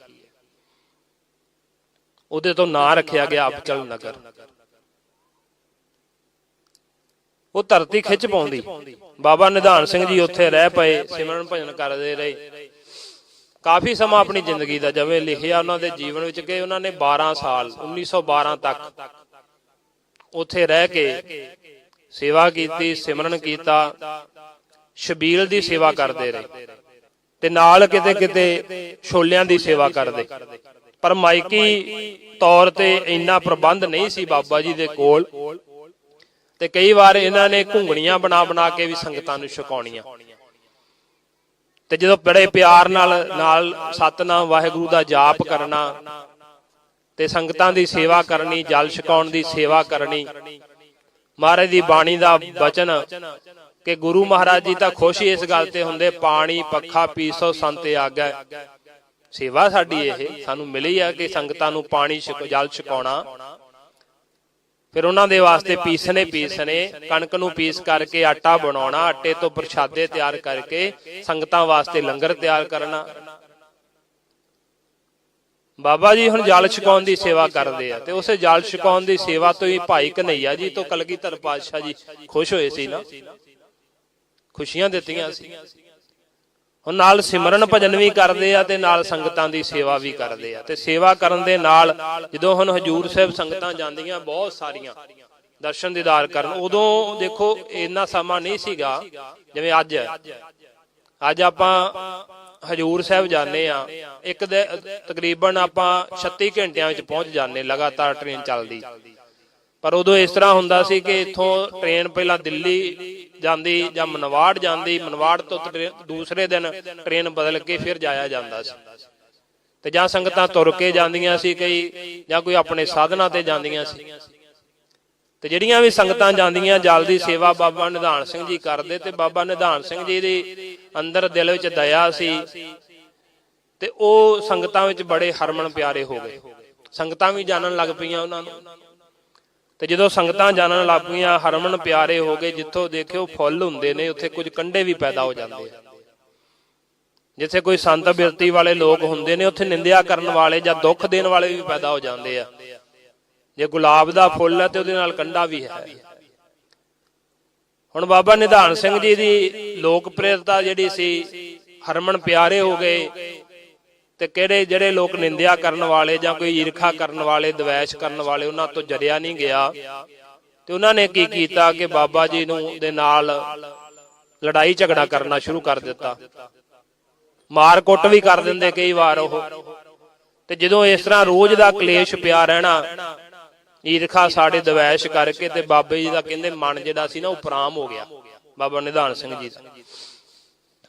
ਉਹਦੇ ਤੋਂ ਨਾਂ ਰੱਖਿਆ ਗਿਆ ਅਬਚਲ ਨਗਰ। ਉਹ ਧਰਤੀ ਖਿੱਚ ਪਾਉਂਦੀ। ਬਾਬਾ ਨਿਧਾਨ ਸਿੰਘ ਜੀ ਉੱਥੇ ਰਹਿ ਪਏ ਸਿਮਰਨ ਭਜਨ ਕਰਦੇ ਰਹੇ। ਕਾਫੀ ਸਮਾਂ ਆਪਣੀ ਜ਼ਿੰਦਗੀ ਦਾ ਜਿਵੇਂ ਲਿਖਿਆ ਉਹਨਾਂ ਦੇ ਜੀਵਨ ਵਿੱਚ ਕਿ ਉਹਨਾਂ ਨੇ 12 ਸਾਲ 1912 ਤੱਕ ਉੱਥੇ ਰਹਿ ਕੇ ਸੇਵਾ ਕੀਤੀ ਸਿਮਰਨ ਕੀਤਾ ਸ਼ਬੀਲ ਦੀ ਸੇਵਾ ਕਰਦੇ ਰਹੇ। ਤੇ ਨਾਲ ਕਿਤੇ ਕਿਤੇ ਛੋਲਿਆਂ ਦੀ ਸੇਵਾ ਕਰਦੇ। ਪਰ ਮਾਈਕੀ ਤੌਰ ਤੇ ਇੰਨਾ ਪ੍ਰਬੰਧ ਨਹੀਂ ਸੀ ਬਾਬਾ ਜੀ ਦੇ ਕੋਲ। ਤੇ ਕਈ ਵਾਰ ਇਹਨਾਂ ਨੇ ਘੁੰਗਣੀਆਂ ਬਣਾ ਬਣਾ ਕੇ ਵੀ ਸੰਗਤਾਂ ਨੂੰ ਛਕਾਉਣੀਆਂ। ਤੇ ਜਦੋਂ ਬੜੇ ਪਿਆਰ ਨਾਲ ਨਾਲ ਸਤਨਾਮ ਵਾਹਿਗੁਰੂ ਦਾ ਜਾਪ ਕਰਨਾ, ਤੇ ਸੰਗਤਾਂ ਦੀ ਸੇਵਾ ਕਰਨੀ, ਜਲ ਛਕਾਉਣ ਦੀ ਸੇਵਾ ਕਰਨੀ, ਮਹਾਰਾਜ ਦੀ ਬਾਣੀ ਦਾ ਬਚਨ ਕਿ ਗੁਰੂ ਮਹਾਰਾਜ ਜੀ ਤਾਂ ਖੁਸ਼ ਹੀ ਇਸ ਗੱਲ ਤੇ ਹੁੰਦੇ, ਪਾਣੀ, ਪੱਖਾ ਪੀਸੋ, ਸੰਤ ਆਗੈ। ਸੇਵਾ ਸਾਡੀ ਇਹ, ਸਾਨੂੰ ਮਿਲੀ ਆ ਕਿ ਸੰਗਤਾਂ ਨੂੰ ਪਾਣੀ ਛਕ- ਜਲ ਛਕਾਉਣਾ ਫਿਰ ਉਹਨਾਂ ਦੇ ਵਾਸਤੇ ਪੀਸਣੇ ਪੀਸਣੇ, ਕਣਕ ਨੂੰ ਪੀਸ ਕਰਕੇ ਆਟਾ ਬਣਾਉਣਾ, ਆਟੇ ਤੋਂ ਪ੍ਰਸ਼ਾਦੇ ਤਿਆਰ ਕਰਕੇ ਸੰਗਤਾਂ ਵਾਸਤੇ ਲੰਗਰ ਤਿਆਰ ਕਰਨਾ। ਬਾਬਾ ਜੀ ਹੁਣ ਜਲ ਛਕਾਉਣ ਦੀ ਸੇਵਾ ਕਰਦੇ ਆ ਤੇ ਉਸੇ ਜਲ ਛਕਾਉਣ ਦੀ ਸੇਵਾ ਤੋਂ ਹੀ ਭਾਈ ਕਨਈਆ ਜੀ ਤੋਂ ਕਲਗੀਧਰ ਪਾਤਸ਼ਾਹ ਜੀ ਖੁਸ਼ ਹੋਏ ਸੀ ਨਾ। ਖੁਸ਼ੀਆਂ ਦਿੱਤੀਆਂ ਸੀ। ਹੁਣ ਨਾਲ ਸਿਮਰਨ ਭਜਨ ਵੀ ਕਰਦੇ ਆ ਤੇ ਨਾਲ ਸੰਗਤਾਂ ਦੀ ਸੇਵਾ ਵੀ ਕਰਦੇ ਆ। ਤੇ ਸੇਵਾ ਕਰਨ ਦੇ ਨਾਲ ਜਦੋਂ ਹੁਣ ਹਜੂਰ ਸਾਹਿਬ ਸੰਗਤਾਂ ਜਾਂਦੀਆਂ ਬਹੁਤ ਸਾਰੀਆਂ ਦਰਸ਼ਨ ਦੀਦਾਰ ਕਰਨ, ਉਦੋਂ ਦੇਖੋ ਇੰਨਾ ਸਮਾਂ ਨਹੀਂ ਸੀਗਾ ਜਿਵੇਂ ਅੱਜ। ਅੱਜ ਆਪਾਂ ਹਜੂਰ ਸਾਹਿਬ ਜਾਂਦੇ ਆ, ਇੱਕ ਦੇ ਤਕਰੀਬਨ ਆਪਾਂ 36 ਘੰਟਿਆਂ ਵਿੱਚ ਪਹੁੰਚ ਜਾਂਦੇ ਲਗਾਤਾਰ ਟ੍ਰੇਨ ਚੱਲਦੀ। ਪਰ ਉਦੋਂ ਇਸ ਤਰ੍ਹਾਂ ਹੁੰਦਾ ਸੀ ਕਿ ਇੱਥੋਂ ਟ੍ਰੇਨ ਪਹਿਲਾਂ ਦਿੱਲੀ ਜਾਂਦੀ ਜਾਂ ਮਨਵਾੜ ਜਾਂਦੀ ਮਨਵਾੜ ਤੋਂ ਦੂਸਰੇ ਦਿਨ ਟ੍ਰੇਨ ਬਦਲ ਕੇ ਫਿਰ ਜਾਇਆ ਜਾਂਦਾ ਸੀ। ਤੇ ਜਾਂ ਸੰਗਤਾਂ ਤੁਰ ਕੇ ਜਾਂਦੀਆਂ ਸੀ ਕਈ ਜਾਂ ਕੋਈ ਆਪਣੇ ਸਾਧਨਾਂ ਤੇ ਜਾਂਦੀਆਂ ਸੀ। ਤੇ ਜਿਹੜੀਆਂ ਵੀ ਸੰਗਤਾਂ ਜਾਂਦੀਆਂ ਜਲ ਦੀ ਸੇਵਾ ਬਾਬਾ ਨਿਧਾਨ ਸਿੰਘ ਜੀ ਕਰਦੇ ਤੇ ਬਾਬਾ ਨਿਧਾਨ ਸਿੰਘ ਜੀ ਦੀ ਅੰਦਰ ਦਿਲ ਵਿੱਚ ਦਇਆ ਸੀ। ਤੇ ਉਹ ਸੰਗਤਾਂ ਵਿੱਚ ਬੜੇ ਹਰਮਨ ਪਿਆਰੇ ਹੋ ਗਏ। ਸੰਗਤਾਂ ਵੀ ਜਾਣਨ ਲੱਗ ਪਈਆਂ ਉਹਨਾਂ ਨੂੰ। ਤੇ ਜਦੋਂ ਸੰਗਤਾਂ ਜਾਣਨ ਲੱਗ ਪਈਆਂ, ਹਰਮਨ ਪਿਆਰੇ ਹੋ ਗਏ, ਜਿੱਥੋਂ ਦੇਖਿਓ ਫੁੱਲ ਹੁੰਦੇ ਨੇ, ਉੱਥੇ ਕੁਝ ਕੰਡੇ ਵੀ ਪੈਦਾ ਹੋ ਜਾਂਦੇ ਆ। ਜਿੱਥੇ ਕੋਈ ਸੰਤ ਬਿਰਤੀ ਵਾਲੇ ਲੋਕ ਹੁੰਦੇ ਨੇ, ਉੱਥੇ ਨਿੰਦਿਆ ਕਰਨ ਵਾਲੇ ਜਾਂ ਦੁੱਖ ਦੇਣ ਵਾਲੇ ਵੀ ਪੈਦਾ ਹੋ ਜਾਂਦੇ ਆ। ਜੇ ਗੁਲਾਬ ਦਾ ਫੁੱਲ ਹੈ ਤੇ ਉਹਦੇ ਨਾਲ ਕੰਡਾ ਵੀ ਹੈ। ਹੁਣ ਬਾਬਾ ਨਿਧਾਨ ਸਿੰਘ ਜੀ ਦੀ ਲੋਕਪ੍ਰਿਯਤਾ ਜਿਹੜੀ ਸੀ, ਹਰਮਨ ਪਿਆਰੇ ਹੋ ਗਏ ਤੇ ਕਿਹੜੇ ਜਿਹੜੇ ਲੋਕ ਨਿੰਦਿਆ ਕਰਨ ਵਾਲੇ ਜਾਂ ਕੋਈ ਈਰਖਾ ਕਰਨ ਵਾਲੇ ਦਵੈਸ਼ ਕਰਨ ਵਾਲੇ ਉਹਨਾਂ ਤੋਂ ਜਰਿਆ ਨਹੀਂ ਗਿਆ। ਤੇ ਉਹਨਾਂ ਨੇ ਕੀ ਕੀਤਾ ਕਿ ਬਾਬਾ ਜੀ ਨੂੰ ਦੇ ਨਾਲ ਲੜਾਈ ਝਗੜਾ ਕਰਨਾ ਸ਼ੁਰੂ ਕਰ ਦਿੱਤਾ। ਮਾਰ ਕੁੱਟ ਵੀ ਕਰ ਦਿੰਦੇ ਕਈ ਵਾਰ ਉਹ। ਤੇ ਜਦੋਂ ਇਸ ਤਰ੍ਹਾਂ ਰੋਜ਼ ਦਾ ਕਲੇਸ਼ ਪਿਆ ਰਹਿਣਾ ਈਰਖਾ ਸਾਡੇ ਦਵੈਸ਼ ਕਰਕੇ ਤੇ ਬਾਬੇ ਜੀ ਦਾ ਕਹਿੰਦੇ ਮਨ ਜਿਹੜਾ ਸੀ ਨਾ ਉਹ ਪ੍ਰਾਮ ਹੋ ਗਿਆ। ਬਾਬਾ ਨਿਧਾਨ ਸਿੰਘ ਜੀ ਦਾ।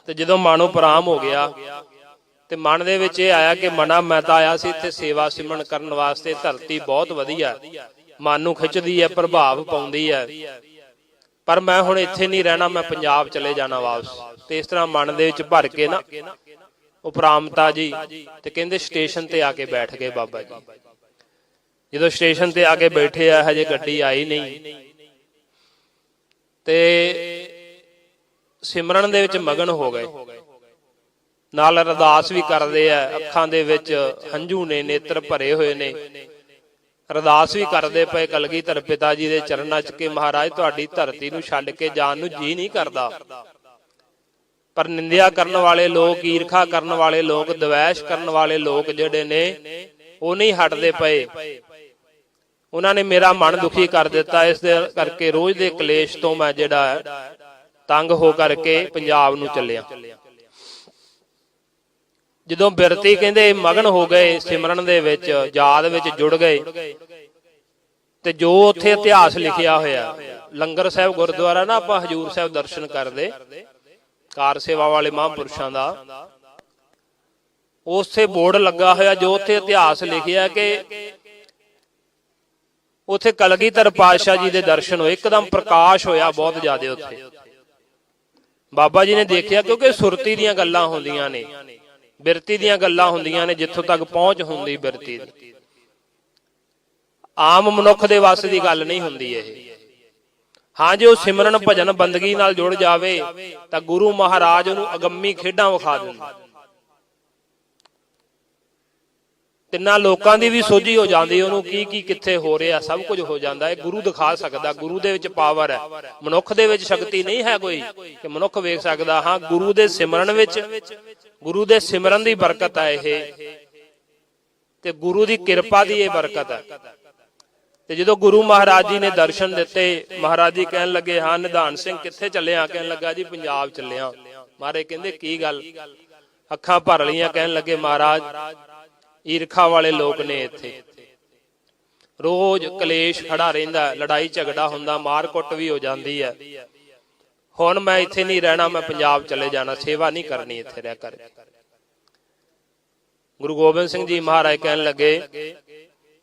ਤੇ ਜਦੋਂ ਮਨ ਉਪਰਾਮ ਹੋ ਗਿਆ ਤੇ ਮਨ ਦੇ ਵਿੱਚ ਇਹ ਆਇਆ ਕਿ ਮਨਾ, ਮੈਂ ਤਾਂ ਆਇਆ ਸੀ ਇੱਥੇ ਸੇਵਾ ਸਿਮਰਨ ਕਰਨ ਵਾਸਤੇ, ਧਰਤੀ ਬਹੁਤ ਵਧੀਆ ਮਨ ਨੂੰ ਖਿੱਚਦੀ ਹੈ, ਪ੍ਰਭਾਵ ਪਾਉਂਦੀ ਹੈ। ਪਰ ਮੈਂ ਹੁਣ ਇੱਥੇ ਨਹੀਂ ਰਹਿਣਾ, ਮੈਂ ਪੰਜਾਬ ਚਲੇ ਜਾਣਾ ਵਾਪਸ। ਤੇ ਇਸ ਤਰ੍ਹਾਂ ਮਨ ਦੇ ਵਿੱਚ ਭਰ ਕੇ ਨਾ ਉਪਰਾਮਤਾ ਜੀ ਤੇ ਕਹਿੰਦੇ ਸਟੇਸ਼ਨ ਤੇ ਆ ਕੇ ਬੈਠ ਗਏ ਬਾਬਾ ਜੀ। ਜਦੋਂ ਸਟੇਸ਼ਨ ਤੇ ਆ ਕੇ ਬੈਠੇ ਆ, ਹਜੇ ਗੱਡੀ ਆਈ ਨਹੀਂ। ਤੇ ਸਿਮਰਨ ਦੇ ਵਿੱਚ ਮਗਨ ਹੋ ਗਏ। ਨਾਲ ਅਰਦਾਸ ਵੀ ਕਰਦੇ ਆ, ਅੱਖਾਂ ਦੇ ਵਿੱਚ ਹੰਝੂ ਨੇ, ਨੇਤਰ ਭਰੇ ਹੋਏ ਨੇ। ਅਰਦਾਸ ਵੀ ਕਰਦੇ ਪਏ ਕਲਗੀਧਰ ਪਿਤਾ ਜੀ ਦੇ ਚਰਨਾਂ 'ਚ ਕਿ ਮਹਾਰਾਜ ਤੁਹਾਡੀ ਧਰਤੀ ਨੂੰ ਛੱਡ ਕੇ ਜਾਣ ਨੂੰ ਜੀ ਨਹੀਂ ਕਰਦਾ। ਪਰ ਨਿੰਦਿਆ ਕਰਨ ਵਾਲੇ ਲੋਕ, ਈਰਖਾ ਕਰਨ ਵਾਲੇ ਲੋਕ, ਦਵੈਸ਼ ਕਰਨ ਵਾਲੇ ਲੋਕ ਜਿਹੜੇ ਨੇ, ਉਹ ਨਹੀਂ ਹਟਦੇ ਪਏ। ਉਹਨਾਂ ਨੇ ਮੇਰਾ ਮਨ ਦੁਖੀ ਕਰ ਦਿੱਤਾ। ਇਸ ਦੇ ਕਰਕੇ ਰੋਜ਼ ਦੇ ਕਲੇਸ਼ ਤੋਂ ਮੈਂ ਜਿਹੜਾ ਤੰਗ ਹੋ ਕਰਕੇ ਪੰਜਾਬ ਨੂੰ ਚੱਲਿਆ। ਜਦੋਂ ਬਿਰਤੀ ਕਹਿੰਦੇ ਮਗਨ ਹੋ ਗਏ ਸਿਮਰਨ ਦੇ ਵਿੱਚ, ਯਾਦ ਵਿੱਚ ਜੁੜ ਗਏ। ਤੇ ਜੋ ਉੱਥੇ ਇਤਿਹਾਸ ਲਿਖਿਆ ਹੋਇਆ, ਲੰਗਰ ਸਾਹਿਬ ਗੁਰਦੁਆਰਾ ਨਾ ਆਪਾਂ ਹਜੂਰ ਸਾਹਿਬ ਦਰਸ਼ਨ ਕਰਦੇ, ਕਾਰ ਸੇਵਾ ਵਾਲੇ ਮਹਾਂਪੁਰਸ਼ਾਂ ਦਾ। ਉਸੇ ਬੋਰਡ ਲੱਗਾ ਹੋਇਆ ਜੋ ਉੱਥੇ ਇਤਿਹਾਸ ਲਿਖਿਆ ਕਿ ਉੱਥੇ ਕਲਗੀਧਰ ਪਾਤਸ਼ਾਹ ਜੀ ਦੇ ਦਰਸ਼ਨ ਹੋਏ, ਇੱਕਦਮ ਪ੍ਰਕਾਸ਼ ਹੋਇਆ ਬਹੁਤ ਜ਼ਿਆਦਾ ਉੱਥੇ। ਬਾਬਾ ਜੀ ਨੇ ਦੇਖਿਆ ਕਿਉਂਕਿ ਸੁਰਤੀ ਦੀਆਂ ਗੱਲਾਂ ਹੁੰਦੀਆਂ ਨੇ। ਬਿਰਤੀ ਦੀਆਂ ਗੱਲਾਂ ਹੁੰਦੀਆਂ ਨੇ, ਜਿੱਥੋਂ ਤੱਕ ਪਹੁੰਚ ਹੁੰਦੀ ਬਿਰਤੀ ਦੀ। ਆਮ ਮਨੁੱਖ ਦੇ ਵੱਸ ਦੀ ਗੱਲ ਨਹੀਂ ਹੁੰਦੀ ਇਹ। ਹਾਂ, ਜੇ ਉਹ ਸਿਮਰਨ ਭਜਨ ਬੰਦਗੀ ਨਾਲ ਜੁੜ ਜਾਵੇ, ਤਾਂ ਗੁਰੂ ਮਹਾਰਾਜ ਉਹਨੂੰ ਅਗੰਮੀ ਖੇਡਾਂ ਵਿਖਾ ਦਿੰਦੇ। ਤਿੰਨਾਂ ਲੋਕਾਂ ਦੀ ਵੀ ਸੋਝੀ ਹੋ ਜਾਂਦੀ, ਉਹਨੂੰ ਕੀ ਕੀ ਕਿੱਥੇ ਹੋ ਰਿਹਾ, ਸਭ ਕੁਝ ਹੋ ਜਾਂਦਾ। ਹੈ ਗੁਰੂ ਦਿਖਾ ਸਕਦਾ, ਗੁਰੂ ਦੇ ਵਿੱਚ ਪਾਵਰ ਹੈ। ਮਨੁੱਖ ਦੇ ਵਿੱਚ ਸ਼ਕਤੀ ਨਹੀਂ ਹੈ ਕੋਈ, ਕਿ ਮਨੁੱਖ ਵੇਖ ਸਕਦਾ, ਹਾਂ, ਗੁਰੂ ਦੇ ਸਿਮਰਨ ਵਿੱਚ ਗੁਰੂ ਦੇ ਸਿਮਰਨ ਦੀ ਬਰਕਤ ਹੈ ਇਹ। ਤੇ ਗੁਰੂ ਦੀ ਕਿਰਪਾ ਦੀ ਇਹ ਬਰਕਤ ਹੈ ਤੇ ਜਦੋਂ ਗੁਰੂ ਮਹਾਰਾਜ ਜੀ ਨੇ ਦਰਸ਼ਨ ਦਿੱਤੇ, ਮਹਾਰਾਜ ਜੀ ਕਹਿਣ ਲੱਗੇ, ਹਾਂ, ਨਿਧਾਨ ਸਿੰਘ, ਕਿੱਥੇ ਚੱਲਿਆ? ਕਹਿਣ ਲੱਗਾ, ਜੀ, ਪੰਜਾਬ ਚੱਲਿਆ। ਮਹਾਰਾਜ ਕਹਿੰਦੇ, ਕੀ ਗੱਲ? ਅੱਖਾਂ ਭਰ ਲਈਆਂ, ਕਹਿਣ ਲੱਗੇ, ਮਹਾਰਾਜ, ਈਰਖਾ ਵਾਲੇ ਲੋਕ ਨੇ ਇੱਥੇ। ਰੋਜ਼ ਕਲੇਸ਼ ਖੜਾ ਰਹਿੰਦਾ, ਲੜਾਈ ਝਗੜਾ ਹੁੰਦਾ, ਮਾਰ ਕੁੱਟ ਵੀ ਹੋ ਜਾਂਦੀ ਹੈ। ਹੁਣ ਮੈਂ ਇੱਥੇ ਨਹੀਂ ਰਹਿਣਾ, ਮੈਂ ਪੰਜਾਬ ਚਲੇ ਜਾਣਾ, ਸੇਵਾ ਨਹੀਂ ਕਰਨੀ ਇੱਥੇ ਰਹਿ ਕਰ। ਗੁਰੂ ਗੋਬਿੰਦ ਸਿੰਘ ਜੀ ਮਹਾਰਾਜ ਕਹਿਣ ਲੱਗੇ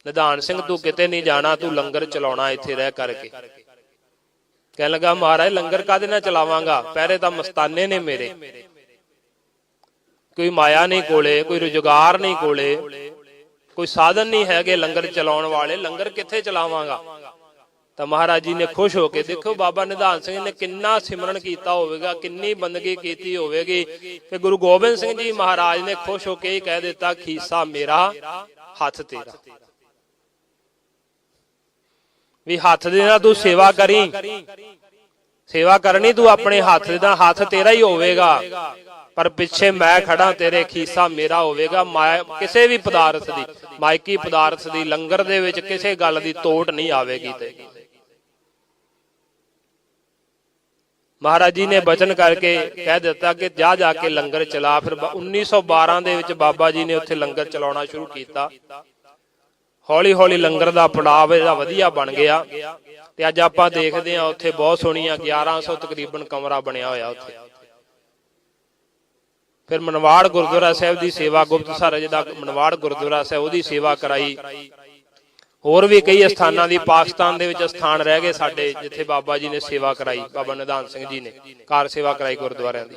ਨਿਧਾਨ ਸਿੰਘ, ਤੂੰ ਕਿਤੇ ਨਹੀਂ ਜਾਣਾ, ਤੂੰ ਲੰਗਰ ਚਲਾਉਣਾ ਇੱਥੇ ਰਹਿ ਕਰਕੇ। ਕਹਿਣ ਲੱਗਾ, ਮਹਾਰਾਜ, ਲੰਗਰ ਕਾਦੇ ਨਾਲ ਚਲਾਵਾਂਗਾ? ਪਹਿਰੇ ਤਾਂ ਮਸਤਾਨੇ ਨੇ ਮੇਰੇ। ਕੋਈ ਮਾਇਆ ਨਹੀਂ ਕੋਲੇ, ਕੋਈ ਰੁਜ਼ਗਾਰ ਨਹੀਂ ਕੋਲੇ, ਕੋਈ ਸਾਧਨ ਨਹੀਂ ਹੈਗੇ ਲੰਗਰ ਚਲਾਉਣ ਵਾਲੇ। ਲੰਗਰ ਕਿੱਥੇ ਚਲਾਵਾਂਗਾ? ਤਾਂ ਮਹਾਰਾਜ ਜੀ ਨੇ ਖੁਸ਼ ਹੋ ਕੇ ਦੇਖੋ ਬਾਬਾ ਨਿਧਾਨ ਸਿੰਘ ਨੇ ਕਿੰਨਾ ਸਿਮਰਨ ਕੀਤਾ ਹੋਵੇਗਾ ਕਿੰਨੀ ਬੰਦਗੀ ਕੀਤੀ ਹੋਵੇਗੀ। ਕਿ ਗੁਰੂ ਗੋਬਿੰਦ ਸਿੰਘ ਜੀ ਮਹਾਰਾਜ ਨੇ ਖੁਸ਼ ਹੋ ਕੇ ਇਹ ਕਹਿ ਦਿੱਤਾ ਖੀਸਾ ਮੇਰਾ ਹੱਥ ਤੇਰਾ। ਵੀ ਹੱਥ ਦੇ ਨਾਲ ਤੂੰ ਸੇਵਾ ਕਰੀ। ਸੇਵਾ ਕਰਨੀ ਤੂੰ ਆਪਣੇ ਹੱਥ ਦਾ ਹੱਥ ਤੇਰਾ ਹੀ ਹੋਵੇਗਾ। ਪਰ ਪਿੱਛੇ ਮੈਂ ਖੜਾ ਤੇਰੇ ਖੀਸਾ ਮੇਰਾ ਹੋਵੇਗਾ। ਕਿਸੇ ਵੀ ਪਦਾਰਥ ਦੀ। ਮਾਇਕੀ ਪਦਾਰਥ ਦੀ ਲੰਗਰ ਦੇ ਵਿੱਚ ਕਿਸੇ ਗੱਲ ਦੀ ਤੋਟ ਨਹੀਂ ਆਵੇਗੀ ਤੇ। ਮਹਾਰਾਜ ਜੀ ਨੇ ਬਚਨ ਕਰਕੇ ਕਹਿ ਦਿੱਤਾ ਕਿ ਜਾ ਜਾ ਕੇ ਲੰਗਰ ਚਲਾ। ਫਿਰ ਬ- 1912 ਦੇ ਵਿੱਚ ਬਾਬਾ ਜੀ ਨੇ ਉੱਥੇ ਲੰਗਰ ਚਲਾਉਣਾ ਸ਼ੁਰੂ ਕੀਤਾ। ਹੌਲੀ ਹੌਲੀ ਲੰਗਰ ਦਾ ਪੜਾਅ ਇਹਦਾ ਵਧੀਆ ਬਣ ਗਿਆ। ਤੇ ਅੱਜ ਆਪਾਂ ਦੇਖਦੇ ਹਾਂ ਉੱਥੇ ਬਹੁਤ ਸੋਹਣੀਆਂ 1100 ਤਕਰੀਬਨ ਕਮਰਾ ਬਣਿਆ ਹੋਇਆ ਉੱਥੇ। ਫਿਰ ਮਨਵਾੜ ਗੁਰਦੁਆਰਾ ਸਾਹਿਬ ਦੀ ਸੇਵਾ ਗੁਪਤਸਰ ਜਿਹਦਾ ਮਨਵਾੜ ਗੁਰਦੁਆਰਾ ਸਾਹਿਬ ਉਹਦੀ ਸੇਵਾ ਕਰਾਈ। ਹੋਰ ਵੀ ਕਈ ਸਥਾਨਾਂ ਦੀ ਪਾਕਿਸਤਾਨ ਦੇ ਵਿੱਚ ਸਥਾਨ ਰਹਿ ਗਏ ਸਾਡੇ ਜਿੱਥੇ ਬਾਬਾ ਜੀ ਨੇ ਸੇਵਾ ਕਰਾਈ ਬਾਬਾ ਨਿਧਾਨ ਸਿੰਘ ਜੀ ਨੇ ਕਾਰ ਸੇਵਾ ਕਰਾਈ ਗੁਰਦੁਆਰਿਆਂ ਦੀ।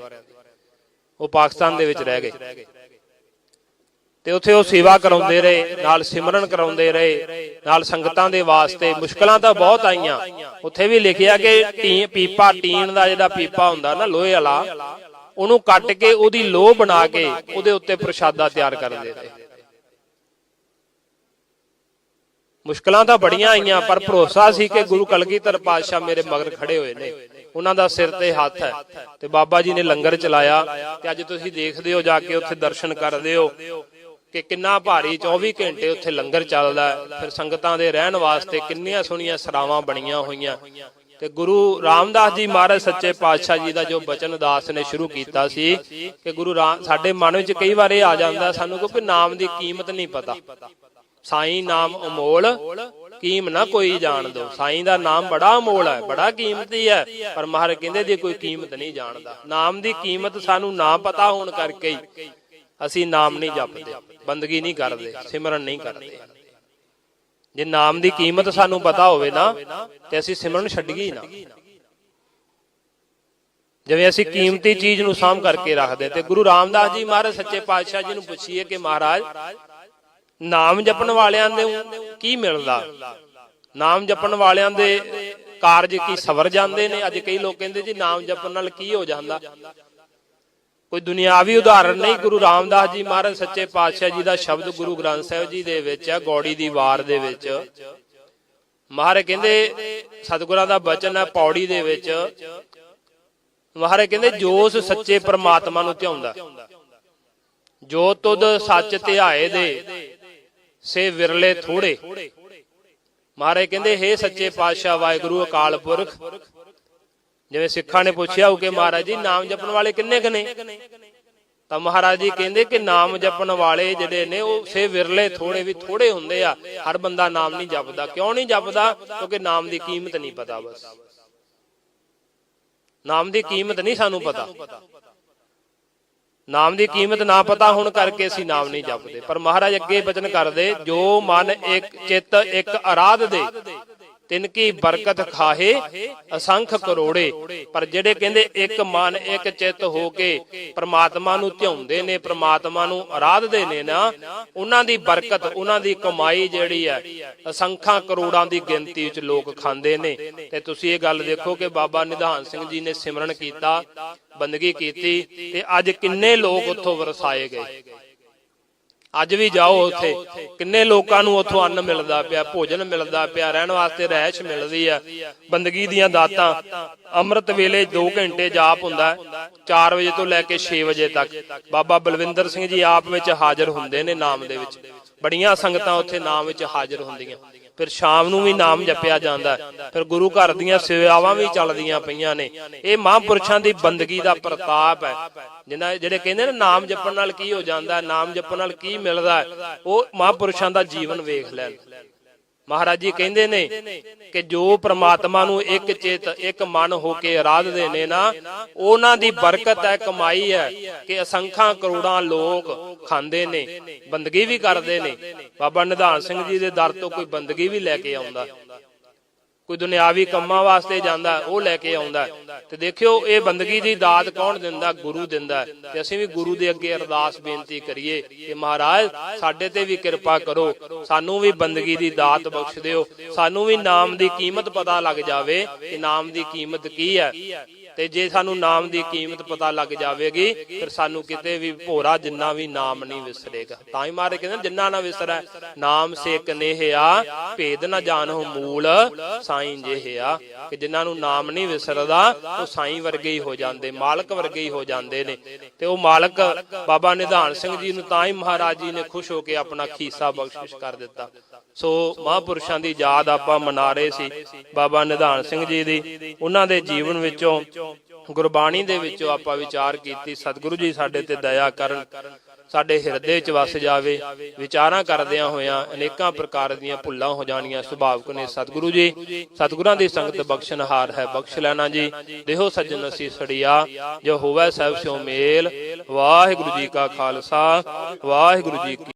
ਉਹ ਪਾਕਿਸਤਾਨ ਦੇ ਵਿੱਚ ਰਹਿ ਗਏ। ਤੇ ਉੱਥੇ ਉਹ ਸੇਵਾ ਕਰਾਉਂਦੇ ਰਹੇ ਨਾਲ ਸਿਮਰਨ ਕਰਾਉਂਦੇ ਰਹੇ ਨਾਲ ਸੰਗਤਾਂ ਦੇ ਵਾਸਤੇ ਮੁਸ਼ਕਲਾਂ ਤਾਂ ਬਹੁਤ ਆਈਆਂ। ਉੱਥੇ ਵੀ ਲਿਖਿਆ ਕਿ ਟੀ ਪੀਪਾ ਟੀਨ ਦਾ ਜਿਹੜਾ ਪੀਪਾ ਹੁੰਦਾ ਨਾ ਲੋਹੇ ਵਾਲਾ ਉਹਨੂੰ ਕੱਟ ਕੇ ਉਹਦੀ ਲੋਹ ਬਣਾ ਕੇ ਉਹਦੇ ਉੱਤੇ ਪ੍ਰਸ਼ਾਦਾ ਤਿਆਰ ਕਰਦੇ ਰਹੇ। ਮੁਸ਼ਕਲਾਂ ਤਾਂ ਬੜੀਆਂ ਆਈਆਂ, ਪਰ ਭਰੋਸਾ ਸੀ ਕਿ ਗੁਰੂ ਕਲਗੀਧਰ ਪਾਤਸ਼ਾਹ ਮੇਰੇ ਮਗਰ ਖੜੇ ਹੋਏ ਨੇ। ਉਹਨਾਂ ਦਾ ਸਿਰ ਤੇ ਹੱਥ ਹੈ ਤੇ ਬਾਬਾ ਜੀ ਨੇ ਲੰਗਰ ਚਲਾਇਆ ਤੇ ਅੱਜ ਤੁਸੀਂ ਦੇਖਦੇ ਹੋ, ਜਾ ਕੇ ਉੱਥੇ ਦਰਸ਼ਨ ਕਰਦੇ ਹੋ ਕਿ ਕਿੰਨਾ ਭਾਰੀ 24 ਘੰਟੇ ਉੱਥੇ ਲੰਗਰ ਚੱਲਦਾ ਹੈ। ਫਿਰ ਸੰਗਤਾਂ ਦੇ ਰਹਿਣ ਵਾਸਤੇ ਕਿੰਨੀਆਂ ਸੋਹਣੀਆਂ ਸਰਾਵਾਂ ਬਣੀਆਂ ਹੋਈਆਂ। ਤੇ ਗੁਰੂ ਰਾਮਦਾਸ ਜੀ ਮਹਾਰਾਜ ਸੱਚੇ ਪਾਤਸ਼ਾਹ ਜੀ ਦਾ ਜੋ ਬਚਨ ਦਾਸ ਨੇ ਸ਼ੁਰੂ ਕੀਤਾ ਸੀ ਕਿ ਗੁਰੂ ਰਾਮ, ਸਾਡੇ ਮਨ ਵਿੱਚ ਕਈ ਵਾਰ ਇਹ ਆ ਜਾਂਦਾ, ਸਾਨੂੰ ਕੋਈ ਨਾਮ ਦੀ ਕੀਮਤ ਨਹੀਂ ਪਤਾ। ਸਾਈਂ ਨਾਮ ਅਮੋਲ, ਕੀਮ ਨਾ ਕੋਈ ਜਾਣ ਸਾਈਂ ਦਾ ਨਾਮ ਬੜਾ ਅਮੋਲ ਹੈ, ਬੜਾ ਕੀਮਤੀ ਹੈ, ਪਰ ਮਹਾਰਾਜ ਕਹਿੰਦੇ ਦੀ ਕੋਈ ਕੀਮਤ ਨਹੀਂ ਜਾਣਦਾ। ਨਾਮ ਦੀ ਕੀਮਤ ਸਾਨੂੰ ਨਾ ਪਤਾ ਹੋਣ ਕਰਕੇ ਹੀ ਅਸੀਂ ਨਾਮ ਨਹੀਂ ਜਪਦੇ, ਬੰਦਗੀ ਨਹੀਂ ਕਰਦੇ, ਸਿਮਰਨ ਨਹੀਂ ਕਰਦੇ। ਜੇ ਨਾਮ ਦੀ ਕੀਮਤ ਸਾਨੂੰ ਪਤਾ ਹੋਵੇ ਨਾ, ਤੇ ਅਸੀਂ ਸਿਮਰਨ ਛੱਡੀਏ ਹੀ ਨਾ। ਜਿਵੇਂ ਅਸੀਂ ਕੀਮਤੀ ਚੀਜ਼ ਨੂੰ ਸਾਂਭ ਕਰਕੇ ਰੱਖਦੇ ਤੇ ਗੁਰੂ ਰਾਮਦਾਸ ਜੀ ਮਹਾਰਾਜ, ਸੱਚੇ ਪਾਤਸ਼ਾਹ ਜੀ ਨੂੰ ਪੁੱਛੀਏ ਕਿ ਮਹਾਰਾਜ ਨਾਮ ਜਪਣ ਵਾਲਿਆਂ ਦੇ ਕੀ ਮਿਲਦਾ? ਨਾਮ ਜਪਣ ਵਾਲਿਆਂ ਦੇ ਕਾਰਜ ਕੀ ਸਵਰ ਜਾਂਦੇ ਨੇ? ਅੱਜ ਕਈ ਲੋਕ ਕਹਿੰਦੇ ਜੀ ਨਾਮ ਜਪਣ ਨਾਲ ਕੀ ਹੋ ਜਾਂਦਾ? ਕੋਈ ਦੁਨਿਆਵੀ ਉਦਾਹਰਣ ਨਹੀਂ? ਗੁਰੂ ਰਾਮਦਾਸ ਜੀ ਮਹਾਰਾਜ ਸੱਚੇ ਪਾਤਸ਼ਾਹ ਜੀ ਦਾ ਸ਼ਬਦ ਗੁਰੂ ਗ੍ਰੰਥ ਸਾਹਿਬ ਜੀ ਦੇ ਵਿੱਚ ਹੈ ਗੌੜੀ ਦੀ ਵਾਰ ਦੇ ਵਿੱਚ। ਮਹਾਰਾਜ ਕਹਿੰਦੇ, ਸਤਿਗੁਰਾਂ ਦਾ ਬਚਨ ਹੈ ਪੌੜੀ ਦੇ ਵਿੱਚ। ਮਹਾਰਾਜ ਕਹਿੰਦੇ, ਜੋਸ਼ ਸੱਚੇ ਪ੍ਰਮਾਤਮਾ ਨੂੰ ਧਿਆਉਂਦਾ। ਜੋ ਤੁਧ ਸੱਚ ਧਿਆਏ ਦੇ ਸੇ ਵਿਰਲੇ ਥੋੜੇ। ਮਹਾਰਾਜ ਕਹਿੰਦੇ, ਹੇ ਸੱਚੇ ਪਾਤਸ਼ਾਹ, ਵਾਹਿਗੁਰੂ, ਅਕਾਲ ਪੁਰਖ। ਜਿਵੇਂ ਸਿੱਖਾਂ ਨੇ ਪੁੱਛਿਆ ਹੋ ਕਿ ਮਹਾਰਾਜ ਜੀ, ਨਾਮ ਜਪਣ ਵਾਲੇ ਕਿੰਨੇ ਕਨੇ ਤਾਂ ਮਹਾਰਾਜ ਜੀ ਕਹਿੰਦੇ ਕਿ ਨਾਮ ਜਪਣ ਵਾਲੇ ਜਿਹੜੇ ਨੇ, ਉਹ ਸੇ ਵਿਰਲੇ ਥੋੜੇ ਵੀ ਥੋੜੇ ਹੁੰਦੇ ਆ। ਹਰ ਬੰਦਾ ਨਾਮ ਨਹੀਂ ਜਪਦਾ। ਕਿਉਂ ਨਹੀਂ ਜਪਦਾ? ਕਿਉਂਕਿ ਨਾਮ ਦੀ ਕੀਮਤ ਨਹੀਂ ਪਤਾ ਬਸ। ਨਾਮ ਦੀ ਕੀਮਤ ਨਹੀਂ ਸਾਨੂੰ ਪਤਾ। ਨਾਮ ਦੀ ਕੀਮਤ ਨਾ ਪਤਾ ਹੋਣ ਕਰਕੇ ਅਸੀਂ ਨਾਮ ਨਹੀਂ ਜਪਦੇ। ਪਰ ਮਹਾਰਾਜ ਅੱਗੇ ਬਚਨ ਕਰਦੇ, ਜੋ ਮਨ ਇੱਕ ਚਿੱਤ ਇੱਕ ਅਰਾਧ ਦੇ ਤਿਨ ਕੀ ਬਰਕਤ ਖਾਹੇ, ਅਸੰਖ ਕਰੋੜੇ। ਪਰ ਜਿਹੜੇ ਕਹਿੰਦੇ ਇੱਕ ਮਨ ਇੱਕ ਚਿੱਤ ਹੋ ਕੇ ਪ੍ਰਮਾਤਮਾ ਨੂੰ ਧਿਆਉਂਦੇ ਨੇ, ਪ੍ਰਮਾਤਮਾ ਨੂੰ ਆਰਾਧਦੇ ਨੇ ਨਾ, ਉਹਨਾਂ ਦੀ ਬਰਕਤ, ਉਹਨਾਂ ਦੀ ਕਮਾਈ ਜਿਹੜੀ ਹੈ, ਅਸੰਖਾਂ ਕਰੋੜਾਂ ਦੀ ਗਿਣਤੀ ਵਿੱਚ ਲੋਕ ਖਾਂਦੇ ਨੇ। ਤੇ ਤੁਸੀਂ ਇਹ ਗੱਲ ਦੇਖੋ ਕਿ ਬਾਬਾ ਨਿਧਾਨ ਸਿੰਘ ਜੀ ਨੇ ਸਿਮਰਨ ਕੀਤਾ, ਬੰਦਗੀ ਕੀਤੀ ਤੇ ਅੱਜ ਕਿੰਨੇ ਲੋਕ ਉੱਥੋਂ ਵਰਸਾਏ ਗਏ। ਅੱਜ ਵੀ ਜਾਓ ਉੱਥੇ। ਕਿੰਨੇ ਲੋਕਾਂ ਨੂੰ ਉੱਥੋਂ ਅੰਨ ਮਿਲਦਾ ਪਿਆ, ਭੋਜਨ ਮਿਲਦਾ ਪਿਆ, ਰਹਿਣ ਵਾਸਤੇ ਰਹਿਸ਼ ਮਿਲਦੀ ਆ। ਬੰਦਗੀ ਦੀਆਂ ਦਾਤਾਂ, ਅੰਮ੍ਰਿਤ ਵੇਲੇ 2 ਘੰਟੇ ਜਾਪ ਹੁੰਦਾ 4 ਵਜੇ ਤੋਂ ਲੈ ਕੇ 6 ਵਜੇ ਤੱਕ। ਬਾਬਾ ਬਲਵਿੰਦਰ ਸਿੰਘ ਜੀ ਆਪ ਵਿੱਚ ਹਾਜ਼ਰ ਹੁੰਦੇ ਨੇ ਨਾਮ ਦੇ ਵਿੱਚ। ਬੜੀਆਂ ਸੰਗਤਾਂ ਉੱਥੇ ਨਾਮ ਵਿੱਚ ਹਾਜ਼ਰ ਹੁੰਦੀਆਂ। ਫਿਰ ਸ਼ਾਮ ਨੂੰ ਵੀ ਨਾਮ ਜਪਿਆ ਜਾਂਦਾ। ਫਿਰ ਗੁਰੂ ਘਰ ਦੀਆਂ ਸੇਵਾਵਾਂ ਵੀ ਚੱਲਦੀਆਂ ਪਈਆਂ ਨੇ। ਇਹ ਮਹਾਂਪੁਰਸ਼ਾਂ ਦੀ ਬੰਦਗੀ ਦਾ ਪ੍ਰਤਾਪ ਹੈ। ਜਿਨ੍ਹਾਂ ਜਿਹੜੇ ਕਹਿੰਦੇ ਨੇ ਨਾਮ ਜਪਣ ਨਾਲ ਕੀ ਹੋ ਜਾਂਦਾ ਨਾਮ ਜਪਣ ਨਾਲ ਕੀ ਮਿਲਦਾ ਉਹ ਮਹਾਂਪੁਰਸ਼ਾਂ ਦਾ ਜੀਵਨ ਵੇਖ ਲੈਣ। ਮਹਾਰਾਜ ਜੀ ਕਹਿੰਦੇ ਨੇ ਕਿ ਜੋ ਪ੍ਰਮਾਤਮਾ ਨੂੰ ਇੱਕ ਚੇਤ, ਇੱਕ ਮਨ ਹੋ ਕੇ ਆਰਾਧਦੇ ਨੇ ਨਾ, ਉਹਨਾਂ ਦੀ ਬਰਕਤ ਹੈ, ਕਮਾਈ ਹੈ ਕਿ ਅਸੰਖਾਂ ਕਰੋੜਾਂ ਲੋਕ ਖਾਂਦੇ ਨੇ, ਬੰਦਗੀ ਵੀ ਕਰਦੇ ਨੇ। ਬਾਬਾ ਨਿਧਾਨ ਸਿੰਘ ਜੀ ਦੇ ਦਰ ਤੋਂ ਕੋਈ ਬੰਦਗੀ ਵੀ ਲੈ ਕੇ ਆਉਂਦਾ। ਕੋਈ ਦੁਨਿਆਵੀ ਕੰਮਾਂ ਵਾਸਤੇ ਜਾਂਦਾ, ਉਹ ਲੈ ਕੇ ਆਉਂਦਾ। ਤੇ ਦੇਖਿਓ, ਇਹ ਬੰਦਗੀ ਦੀ ਦਾਤ ਕੌਣ ਦਿੰਦਾ? ਗੁਰੂ ਦਿੰਦਾ ਤੇ ਅਸੀਂ ਵੀ ਗੁਰੂ ਦੇ ਅੱਗੇ ਅਰਦਾਸ ਬੇਨਤੀ ਕਰੀਏ ਕਿ ਮਹਾਰਾਜ, ਸਾਡੇ ਤੇ ਵੀ ਕਿਰਪਾ ਕਰੋ, ਸਾਨੂੰ ਵੀ ਬੰਦਗੀ ਦੀ ਦਾਤ ਬਖਸ਼ ਦਿਓ। ਸਾਨੂੰ ਵੀ ਨਾਮ ਦੀ ਕੀਮਤ ਪਤਾ ਲੱਗ ਜਾਵੇ ਕਿ ਨਾਮ ਦੀ ਕੀਮਤ ਕੀ ਹੈ। ਤੇ ਜੇ ਸਾਨੂੰ ਨਾਮ ਦੀ ਕੀਮਤ ਪਤਾ ਲੱਗ ਜਾਵੇਗੀ, ਫਿਰ ਸਾਨੂੰ ਕਿਤੇ ਵੀ ਭੋਰਾ ਜਿੰਨਾ ਵੀ ਨਾਮ ਨਹੀਂ ਵਿਸਰੇਗਾ। ਤਾਂ ਹੀ ਮਾਰੇ ਕਹਿੰਦੇ ਜਿੰਨਾ ਨਾ ਵਿਸਰੈ, ਨਾਮ ਸੇ ਕਨੇਹਿਆ ਭੇਦ ਨਾ ਜਾਣੋ ਮੂਲ, ਸਾਈਂ ਜਿਹਿਆ। ਕਿ ਜਿਨ੍ਹਾਂ ਨੂੰ ਨਾਮ ਨਹੀਂ ਵਿਸਰਦਾ, ਉਹ ਸਾਈਂ ਵਰਗੇ ਹੀ ਹੋ ਜਾਂਦੇ, ਮਾਲਕ ਵਰਗੇ ਹੀ ਹੋ ਜਾਂਦੇ ਨੇ। ਤੇ ਉਹ ਮਾਲਕ ਬਾਬਾ ਨਿਧਾਨ ਸਿੰਘ ਜੀ ਨੂੰ ਤਾਂ ਹੀ ਮਹਾਰਾਜ ਜੀ ਨੇ ਖੁਸ਼ ਹੋ ਕੇ ਆਪਣਾ ਖੀਸਾ ਬਖਸ਼ਿਸ਼ ਕਰ ਦਿੱਤਾ। ਸੋ ਮਹਾਂਪੁਰਸ਼ਾਂ ਦੀ ਯਾਦ ਆਪਾਂ ਮਨਾ ਰਹੇ ਸੀ, ਬਾਬਾ ਨਿਧਾਨ ਸਿੰਘ ਜੀ ਦੀ। ਉਹਨਾਂ ਦੇ ਜੀਵਨ ਵਿੱਚੋਂ, ਗੁਰਬਾਣੀ ਦੇ ਵਿੱਚੋਂ ਆਪਾਂ ਵਿਚਾਰ ਕੀਤੀ, ਸਤਿਗੁਰੂ ਜੀ ਸਾਡੇ ਤੇ ਦਇਆ ਕਰਨ, ਸਾਡੇ ਹਿਰਦੇ 'ਚ ਵਸ ਜਾਵੇ, ਵਿਚਾਰਾਂ ਕਰਦਿਆਂ ਹੋਇਆਂ ਅਨੇਕਾਂ ਪ੍ਰਕਾਰ ਦੀਆਂ ਭੁੱਲਾਂ ਹੋ ਜਾਣੀਆਂ ਸੁਭਾਵਕ ਨੇ। ਸਤਿਗੁਰੂ ਜੀ, ਸਤਿਗੁਰਾਂ ਦੀ ਸੰਗਤ ਬਖਸ਼ਣਹਾਰ ਹੈ, ਬਖਸ਼ ਲੈਣਾ ਜੀ। ਦੇਹੋ ਸੱਜਣ ਅਸੀਂ ਸੜਿਆ, ਜੋ ਹੋਵੇ ਸਭ ਸਿਓ ਮੇਲ। ਵਾਹਿਗੁਰੂ ਜੀ ਕਾ ਖਾਲਸਾ, ਵਾਹਿਗੁਰੂ ਜੀ